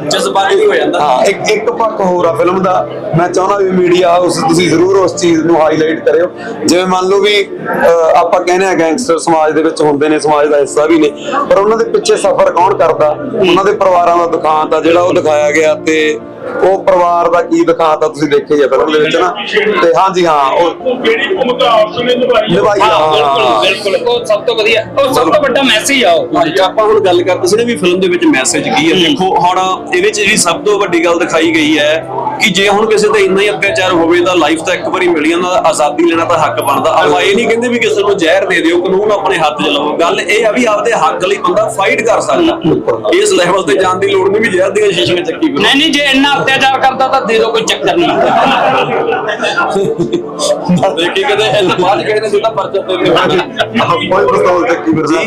ਜਜ਼ਬਾਤੀ ਹੋ ਜਾਂਦਾ। ਹਾਂ ਇੱਕ ਇੱਕ ਪੱਖ ਹੋਰ ਆ ਫਿਲਮ ਦਾ। ਮੈਂ ਚਾਹੁੰਦਾ ਵੀ ਮੀਡੀਆ ਹਾਊਸ ਤੁਸੀਂ ਜ਼ਰੂਰ ਉਸ ਚੀਜ਼ ਨੂੰ ਹਾਈਲਾਈਟ ਕਰਿਓ। ਜਿਵੇਂ ਮੰਨ ਲਓ ਵੀ ਅਹ, ਆਪਾਂ ਕਹਿੰਦੇ ਆ ਗੈਂਗਸਟਰ ਸਮਾਜ ਦੇ ਵਿੱਚ ਹੁੰਦੇ ਨੇ ਸਮਾਜ ਦਾ ਹਿੱਸਾ ਵੀ ਨੇ ਪਰ ਉਹਨਾਂ ਦੇ ਪਿੱਛੇ ਸਫ਼ਰ ਕੌਣ ਕਰਦਾ? ਉਹਨਾਂ ਦੇ ਪਰਿਵਾਰਾਂ ਦਾ ਦੁਖਾਂਤ ਆ ਜਿਹੜਾ ਉਹ ਦਿਖਾਇਆ ਗਿਆ ਤੇ ਉਹ ਪਰਿਵਾਰ ਦਾ ਕੀ ਦਿਖਾਤਾ ਤੁਸੀਂ ਦੇਖਿਆ ਹੀ ਆ ਫਿਲਮ ਦੇ ਵਿੱਚ ਨਾ। ਤੇ ਹਾਂਜੀ ਹਾਂ ਉਹ ਕਿਹੜੀ ਭੂਮਿਕਾ ਉਸਨੇ ਨਿਭਾਈ ਹੈ? ਨਿਭਾਈ ਹਾਂ ਬਿਲਕੁਲ ਬਿਲਕੁਲ। ਉਹ ਸਭ ਤੋਂ ਵਧੀਆ ਉਹ ਸਭ ਤੋਂ ਵੱਡਾ ਮੈਸੇਜ ਆ ਉਹ। ਹਾਂਜੀ ਆਪਾਂ ਹੁਣ ਗੱਲ ਕਰਦੇ ਸੀ ਨਾ ਵੀ ਫਿਲਮ ਦੇ ਵਿੱਚ ਮੈਸੇਜ ਕੀ ਹੈ ਦੇਖੋ ਹੁਣ ਇਹਦੇ ਚ ਜਿਹੜੀ ਸਭ ਤੋਂ ਵੱਡੀ ਗੱਲ ਦਿਖਾਈ ਗਈ ਹੈ ਕਿ ਜੇ ਹੁਣ ਕਿਸੇ ਤੇ ਇੰਨਾ ਹੀ ਅਤਿਆਚਾਰ ਹੋਵੇ ਤਾਂ ਲਾਈਫ ਤਾਂ ਇੱਕ ਵਾਰੀ ਮਿਲੀ ਉਹਨਾਂ ਦਾ ਆਜ਼ਾਦੀ ਲੈਣਾ ਤਾਂ ਹੱਕ ਬਣਦਾ। ਆਪਾਂ ਇਹ ਨਹੀਂ ਕਹਿੰਦੇ ਵੀ ਕਿਸੇ ਨੂੰ ਜ਼ਹਿਰ ਦੇ ਦਿਓ ਕਾਨੂੰਨ ਆਪਣੇ ਹੱਥ 'ਚ ਲਵੋ ਗੱਲ ਇਹ ਆ ਵੀ ਆਪਦੇ ਹੱਕ ਲਈ ਬੰਦਾ ਫਾਈਟ ਕਰ ਸਕਦਾ। ਇਸ ਲੈਵਲ ਤੇ ਜਾਣ ਦੀ ਲੋੜ ਨਹੀਂ ਵੀ ਜ਼ਹਿਰ ਦੀਆਂ ਸ਼ੀਸ਼ੀਆਂ ਚੱਕੀ ਫਿਰੋ। ਨਹੀਂ ਨਹੀਂ ਜੇ ਇੰਨਾ ਅਤਿਆਚਾਰ ਕਰਦਾ ਤਾਂ ਦੇ ਦਿਓ ਕੋਈ ਚੱਕਰ ਨਹੀਂ। ਦੇਖੀ ਕਦੇ ਇਹ ਤੋਂ ਬਾਅਦ ਕਿਸੇ ਨੇ ਸਿੱਧਾ ਪਰਚਾ ਦੇ ਦਿਓ ਕੋਈ ਪਿਸਤੌਲ ਚੱਕੀ ਫਿਰਦਾ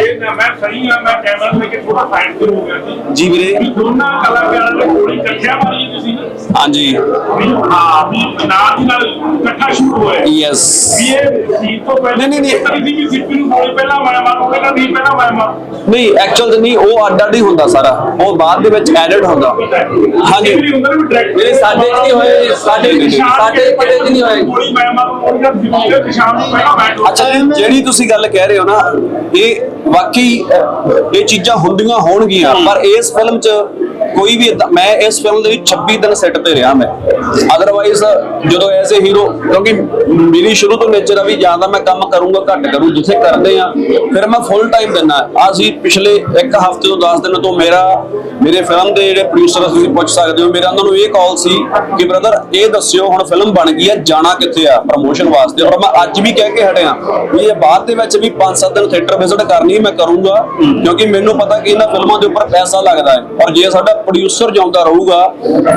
ਇਹ ਨਾ ਮੈਂ ਸਹੀ ਆ ਮੈਂ ਕੈਮਰਾ ਲੈ ਕੇ ਥੋੜਾ ਸਾਈਡ ਤੇ ਹੋ ਗਿਆ ਜੀ ਵੀਰੇ। ਦੋਨਾਂ ਕਲਾਕਾਰਾਂ ਨੇ ਗੋਲੀ ਇਕੱਠਿਆਂ ਮਾਰੀ ਤੁਸੀਂ। ਹਾਂਜੀ। ਹਾਂ ਵੀ ਨਾਲ ਦੀ ਨਾਲ ਇਕੱਠਾ ਸ਼ੂਟ ਹੋਇਆ। ਯੈਸ ਵੀ ਇਹ ਸੀ ਤੋਂ ਪਹਿਲਾਂ ਨਹੀਂ, ਨਹੀਂ, ਨਹੀਂ। ਵੀ ਸਿੱਪੀ ਨੂੰ ਪਹਿਲਾਂ ਮੈਂ ਮਾਰੂ ਪਹਿਲਾਂ ਨਹੀਂ ਪਹਿਲਾਂ ਮੈਂ ਮਾਰੂ। ਨਹੀਂ ਐਕਚੁਅਲ ਨਹੀਂ ਉਹ ਅੱਡ ਅੱਡ ਹੀ ਹੁੰਦਾ ਸਾਰਾ। ਉਹ ਬਾਅਦ ਦੇ ਵਿੱਚ ਐਡਿਟ ਹੁੰਦਾ। ਹਾਂਜੀ। ਮੇਰੇ ਸਾਡੇ ਚ ਨਹੀਂ ਹੋਏ, ਸਾਡੇ- ਸਾਡੇ ਕਿਤੇ ਚ ਨਹੀਂ ਹੋਏ। ਗੋਲੀ ਮੈਂ ਮਾਰੂ ਉਹਨਾਂ ਦੀ ਨਿਸ਼ਾਨ ਨੂੰ ਪਹਿਲਾਂ ਮੈਂ ਅੱਛਾ ਜਿਹੜੀ ਤੁਸੀਂ ਗੱਲ ਕਹਿ ਰਹੇ ਹੋ ਨਾ ਇਹ ਵਾਕਈ ਇਹ ਚੀਜ਼ਾਂ ਹੁੰਦੀਆਂ ਹੋਣਗੀਆਂ ਪਰ ਇਸ ਫਿਲਮ 'ਚ ਕੋਈ ਵੀ ਮੈਂ ਇਸ ਫਿਲਮ ਦੇ ਵਿੱਚ 26 ਦਿਨ ਸੈੱਟ ਤੇ ਰਿਹਾ ਮੈਂ। ਅਦਰਵਾਈਜ਼ ਜਦੋਂ ਐਸੇ ਹੀਰੋ ਕਿਉਂਕਿ ਮੇਰੀ ਸ਼ੁਰੂ ਤੋਂ ਨੇਚਰ ਆ ਵੀ ਜਾਂ ਤਾਂ ਮੈਂ ਕੰਮ ਕਰੂੰਗਾ, ਘੱਟ ਕਰੂੰ, ਜਿੱਥੇ ਕਰਦੇ ਆ, ਫਿਰ ਮੈਂ ਫੁੱਲ ਟਾਈਮ ਦਿੰਦਾ। ਅਸੀਂ ਪਿਛਲੇ ਇੱਕ ਹਫ਼ਤੇ ਤੋਂ 10 ਦਿਨ ਤੋਂ ਮੇਰਾ, ਮੇਰੇ ਫਿਲਮ ਦੇ ਜਿਹੜੇ ਪ੍ਰੋਡਿਊਸਰ ਤੁਸੀਂ ਪੁੱਛ ਸਕਦੇ ਹੋ, ਮੇਰਾ ਉਹਨਾਂ ਨੂੰ ਇਹ ਕਾਲ ਸੀ ਕਿ ਬ੍ਰਦਰ ਇਹ ਦੱਸਿਓ ਹੁਣ ਫਿਲਮ ਬਣ ਗਈ ਹੈ ਜਾਣਾ ਕਿੱਥੇ ਆ ਪ੍ਰਮੋਸ਼ਨ ਵਾਸਤੇ। ਔਰ ਮੈਂ ਅੱਜ ਵੀ ਕਹਿ ਕੇ ਹਟਿਆ ਵੀ ਇਹ ਬਾਅਦ ਦੇ ਵਿੱਚ ਵੀ 5-7 ਦਿਨ ਥੀਏਟਰ ਵਿਜ਼ਿਟ ਕਰਨੀ ਮੈਂ ਕਰੂੰਗਾ, ਕਿਉਂਕਿ ਮੈਨੂੰ ਪਤਾ ਕਿ ਇਹਨਾਂ ਫਿਲਮਾਂ ਦੇ ਉੱਪਰ ਪੈਸਾ ਲੱਗਦਾ ਹੈ। ਔਰ ਜੇ ਸਾਡਾ ਪ੍ਰੋਡਿਊਸਰ ਜਿਉਂਦਾ ਰਹੂਗਾ,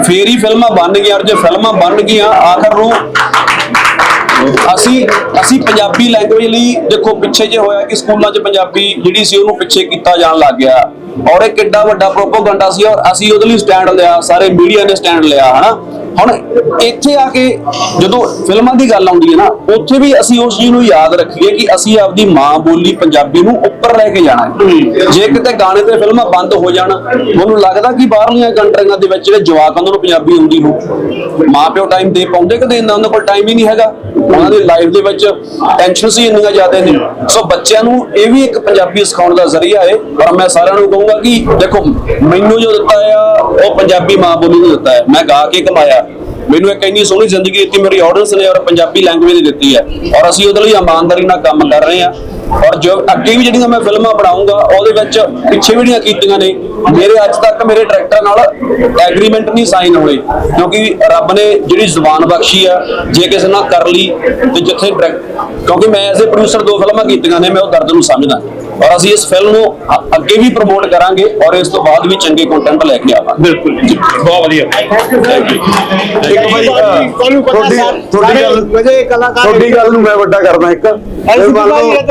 ਫੇਰ ਹੀ ਫਿਲਮਾਂ ਬਣ ਗਈਆਂ, ਔਰ ਜੇ ਫਿਲਮਾਂ ਬਣ ਗਈਆਂ ਆਖਰ ਨੂੰ। ਅਸੀਂ ਅਸੀਂ ਪੰਜਾਬੀ ਲੈਂਗੁਏਜ ਲਈ ਦੇਖੋ, ਪਿੱਛੇ ਜੇ ਹੋਇਆ ਕਿ ਸਕੂਲਾਂ 'ਚ ਪੰਜਾਬੀ ਜਿਹੜੀ ਸੀ ਉਹਨੂੰ ਪਿੱਛੇ ਕੀਤਾ ਜਾਣ ਲੱਗ ਗਿਆ। ਔਰ ਇਹ ਕਿੱਡਾ ਵੱਡਾ ਪ੍ਰੋਪੋਗੰਡਾ ਸੀ ਔਰ ਅਸੀਂ ਉਹਦੇ ਲਈ ਸਟੈਂਡ ਲਿਆ, ਸਾਰੇ ਮੀਡੀਆ ਨੇ ਸਟੈਂਡ ਲਿਆ, ਹਨਾ? ਹੁਣ ਇੱਥੇ ਆ ਕੇ ਜਦੋਂ ਫਿਲਮਾਂ ਦੀ ਗੱਲ ਆਉਂਦੀ ਹੈ ਨਾ, ਉੱਥੇ ਵੀ ਅਸੀਂ ਉਸ ਚੀਜ਼ ਨੂੰ ਯਾਦ ਰੱਖੀਏ ਕਿ ਅਸੀਂ ਆਪਦੀ ਮਾਂ ਬੋਲੀ ਪੰਜਾਬੀ ਨੂੰ ਉੱਪਰ ਲੈ ਕੇ ਜਾਣਾ ਹੈ। ਜੇ ਕਿਤੇ ਗਾਣੇ ਤੇ ਫਿਲਮਾਂ ਬੰਦ ਹੋ ਜਾਣ, ਮੈਨੂੰ ਲੱਗਦਾ ਕਿ ਬਾਹਰਲੀਆਂ ਕੰਟਰੀਆਂ ਦੇ ਵਿੱਚ ਜਿਹੜੇ ਜਵਾਕ ਉਹਨਾਂ ਨੂੰ ਪੰਜਾਬੀ ਆਉਂਦੀ ਹੋ ਮਾਂ ਪਿਓ ਟਾਈਮ ਦੇ ਪਾਉਂਦੇ ਕਦੇ ਇੰਨਾ ਉਹਨਾਂ ਕੋਲ ਟਾਈਮ ਹੀ ਨਹੀਂ ਹੈਗਾ। ਉਹਨਾਂ ਦੀ ਲਾਈਫ ਦੇ ਵਿੱਚ ਟੈਨਸ਼ਨਸ ਹੀ ਇੰਨੀਆਂ ਜ਼ਿਆਦਾ ਨੇ ਸੋ ਬੱਚਿਆਂ ਨੂੰ ਇਹ ਵੀ ਇੱਕ ਪੰਜਾਬੀ ਸਿਖਾਉਣ ਦਾ ਜ਼ਰੀਆ ਹੈ। ਪਰ ਮੈਂ ਸਾਰਿਆਂ ਨੂੰ ਕਹੂੰਗਾ ਕਿ ਦੇਖੋ, ਮੈਨੂੰ ਜੋ ਦਿੱਤਾ ਆ, ਉਹ ਪੰਜਾਬੀ ਮਾਂ ਬੋਲੀ ਨੂੰ ਦਿੱਤਾ ਹੈ। ਮੈਂ ਗਾ ਕੇ ਕਮਾਇਆ। ਮੈਨੂੰ ਇੱਕ ਇੰਨੀ ਸੋਹਣੀ ਜ਼ਿੰਦਗੀ ਦਿੱਤੀ ਮੇਰੀ ਆਡੀਅנס ਨੇ ਔਰ ਪੰਜਾਬੀ ਲੈਂਗੁਏਜ ਦਿੱਤੀ ਹੈ ਔਰ ਅਸੀਂ ਉਹਦੇ ਲਈ ਇਮਾਨਦਾਰੀ ਨਾਲ ਕੰਮ ਕਰ ਰਹੇ ਹਾਂ। ਔਰ ਜੋ ਅੱਗੇ ਵੀ ਜਿਹੜੀਆਂ ਮੈਂ ਫਿਲਮਾਂ ਬਣਾਉਂਗਾ, ਉਹਦੇ ਵਿੱਚ ਪਿੱਛੇ ਵੀ ਜਿਹੜੀਆਂ ਕੀਤੀਆਂ ਨੇ, ਮੇਰੇ ਅੱਜ ਤੱਕ ਮੇਰੇ ਡਾਇਰੈਕਟਰ ਨਾਲ ਐਗਰੀਮੈਂਟ ਨਹੀਂ ਸਾਈਨ ਹੋਏ, ਕਿਉਂਕਿ ਰੱਬ ਨੇ ਜਿਹੜੀ ਜ਼ੁਬਾਨ ਬਖਸ਼ੀ ਆ, ਜੇ ਕਿਸੇ ਨਾਲ ਕਰ ਲਈ ਤੇ ਜਿੱਥੇ direct- ਕਿਉਂਕਿ ਮੈਂ ਐਜ਼ ਅ ਪ੍ਰੋਡਿਊਸਰ ਦੋ ਫਿਲਮਾਂ ਕੀਤੀਆਂ ਨੇ, ਮੈਂ ਉਹ ਦਰਦ ਨੂੰ ਸਮਝਦਾ। ਔਰ ਅਸੀਂ ਇਸ ਫਿਲਮ ਨੂੰ ਅੱਗੇ ਵੀ ਪ੍ਰਮੋਟ ਕਰਾਂਗੇ ਔਰ ਇਸ ਤੋਂ ਬਾਅਦ ਵੀ ਚੰਗੇ ਕੰਟੈਂਟ ਲੈ ਕੇ ਆਵਾਂਗੇ। ਬਿਲਕੁਲ ਬਹੁਤ ਵਧੀਆ। ਇੱਕ ਅਹ, ਤੁਹਾਡੀ ਤੁਹਾਡੀ ਗੱਲ ਤੁਹਾਡੀ ਗੱਲ ਨੂੰ ਮੈਂ ਵੱਡਾ ਕਰਦਾ ਇੱਕ।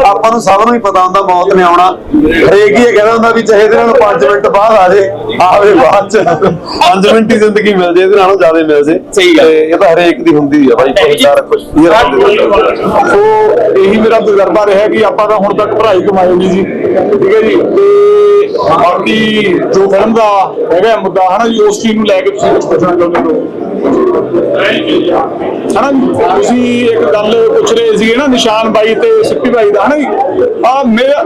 ਆਪਾਂ ਨੂੰ ਸਭ ਨੂੰ ਹੀ ਪਤਾ ਹੁੰਦਾ ਮੌਤ ਨੇ ਆਉਣਾ। ਹਰੇਕ ਹੀ ਇਹ ਕਹਿੰਦਾ ਹੁੰਦਾ ਵੀ ਚਾਹੇ ਇਹਦੇ ਨਾਲ 5 ਮਿੰਟ ਬਾਅਦ ਆ ਜੇ ਆਵੇ ਬਾਅਦ ਚ। 5 ਮਿੰਟ ਹੀ ਜ਼ਿੰਦਗੀ ਮਿਲ ਜੇ ਇਹਦੇ ਨਾਲੋਂ ਜ਼ਿਆਦਾ ਮਿਲ ਜੇ। ਸਹੀ ਗੱਲ। ਤੇ ਇਹ ਤਾਂ ਹਰੇਕ ਦੀ ਹੁੰਦੀ ਆ ਭਾਈ ਕੋਈ ਸਾਰਾ ਕੁਝ ਸੋ ਇਹੀ ਮੇਰਾ ਤਜਰਬਾ ਰਿਹਾ ਕਿ ਆਪਾਂ ਤਾਂ ਹੁਣ ਤੱਕ ਪੜ੍ਹਾਈ ਕਮਾਈ ਨਹੀਂ ਜੀ ਠੀਕ ਹੈ ਜੀ। ਤੇ ਬਾਕੀ ਜੋ ਫਿਲਮ ਦਾ ਹੈਗਾ ਮੁੱਦਾ, ਹਨਾ ਜੀ, ਉਸ ਚੀਜ਼ ਨੂੰ ਲੈ ਕੇ ਤੁਸੀਂ ਕੁਝ ਪੁੱਛਣਾ ਚਾਹੁੰਦੇ ਹੋ? ਹਨਾ ਤੁਸੀਂ ਇੱਕ ਗੱਲ ਪੁੱਛ ਰਹੇ ਸੀਗੇ ਨਾ, ਨਿਸ਼ਾਨ ਬਾਈ ਤੇ ਸਿੱਪੀ ਬਾਈ ਦਾ, ਹਨਾ ਜੀ? ਆ ਮੇਰਾ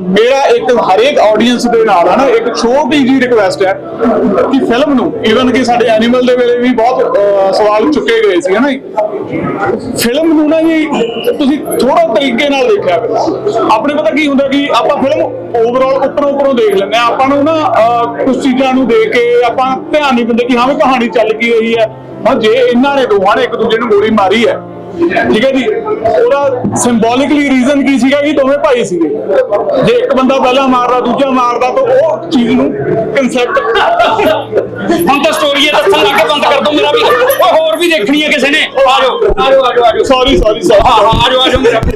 ਮੇਰਾ ਇੱਕ ਹਰੇਕ ਆਡੀਅנס ਦੇ ਨਾਲ, ਹਨਾ, ਇੱਕ ਛੋਟੀ ਜੀ ਰਿਕੁਐਸਟ ਹੈ ਕਿ ਫਿਲਮ ਨੂੰ ਈਵਨ ਕਿ ਸਾਡੇ ਐਨੀਮਲ ਦੇ ਵੇਲੇ ਵੀ ਬਹੁਤ ਸਵਾਲ ਚੁੱਕੇ ਗਏ ਸੀ, ਹਨਾ ਜੀ? ਫਿਲਮ ਨੂੰ ਨਾ ਜੀ, ਤੁਸੀਂ ਥੋੜਾ ਤਰੀਕੇ ਨਾਲ ਦੇਖਿਆ ਕਰੋ। ਆਪਣੇ ਪਤਾ ਕੀ ਹੁੰਦਾ ਕਿ ਆਪਾਂ ਫਿਲਮ ਓਵਰਆਲ ਉੱਪਰੋਂ ਉੱਪਰੋਂ ਦੇਖ ਲੈਂਦੇ ਆ ਆਪਾਂ ਨੂੰ ਨਾ ਕੁਝ ਚੀਜ਼ਾਂ ਨੂੰ ਦੇਖ ਕੇ ਆਪਾਂ ਧਿਆਨ ਨਹੀਂ ਦਿੰਦੇ ਕਿ ਹਾਂ ਵੀ ਕਹਾਣੀ ਚੱਲ ਕੀ ਰਹੀ ਹੈ। ਹਾਂ ਜੇ ਇਹਨਾਂ ਨੇ ਦੋਹਾਂ ਨੇ ਇੱਕ ਦੂਜੇ ਨੂੰ ਗੋਲੀ ਮਾਰੀ ਹੈ ਠੀਕ ਹੈ ਜੀ? ਉਹਦਾ ਸਿੰਬੋਲਿਕਲੀ ਰੀਜ਼ਨ ਕੀ ਸੀਗਾ ਕਿ ਦੋਵੇਂ ਭਾਈ ਸੀਗੇ। ਜੇ ਇੱਕ ਬੰਦਾ ਪਹਿਲਾਂ ਮਾਰਦਾ ਦੂਜਾ ਮਾਰਦਾ ਤਾਂ ਉਹ ਚੀਜ਼ ਨੂੰ ਕਨਸੈਪਟ ਹੁਣ ਤਾਂ ਸਟੋਰੀ ਦੱਸਣ ਲੱਗ ਕੇ ਬੰਦ ਕਰ ਦੋ ਮੇਰਾ ਵੀ। ਉਹ ਹੋਰ ਵੀ ਦੇਖਣੀ ਹੈ ਕਿਸੇ ਨੇ। ਆ ਜਾਓ ਆ ਜਾਓ ਆ ਜਾਓ ਆ ਜਾਓ। ਸੌਰੀ ਸੌਰੀ ਸੌਰੀ ਹਾਂ ਹਾਂ ਆ ਜਾਓ ਆ ਜਾਓ ਮੇਰਾ ਵੀ।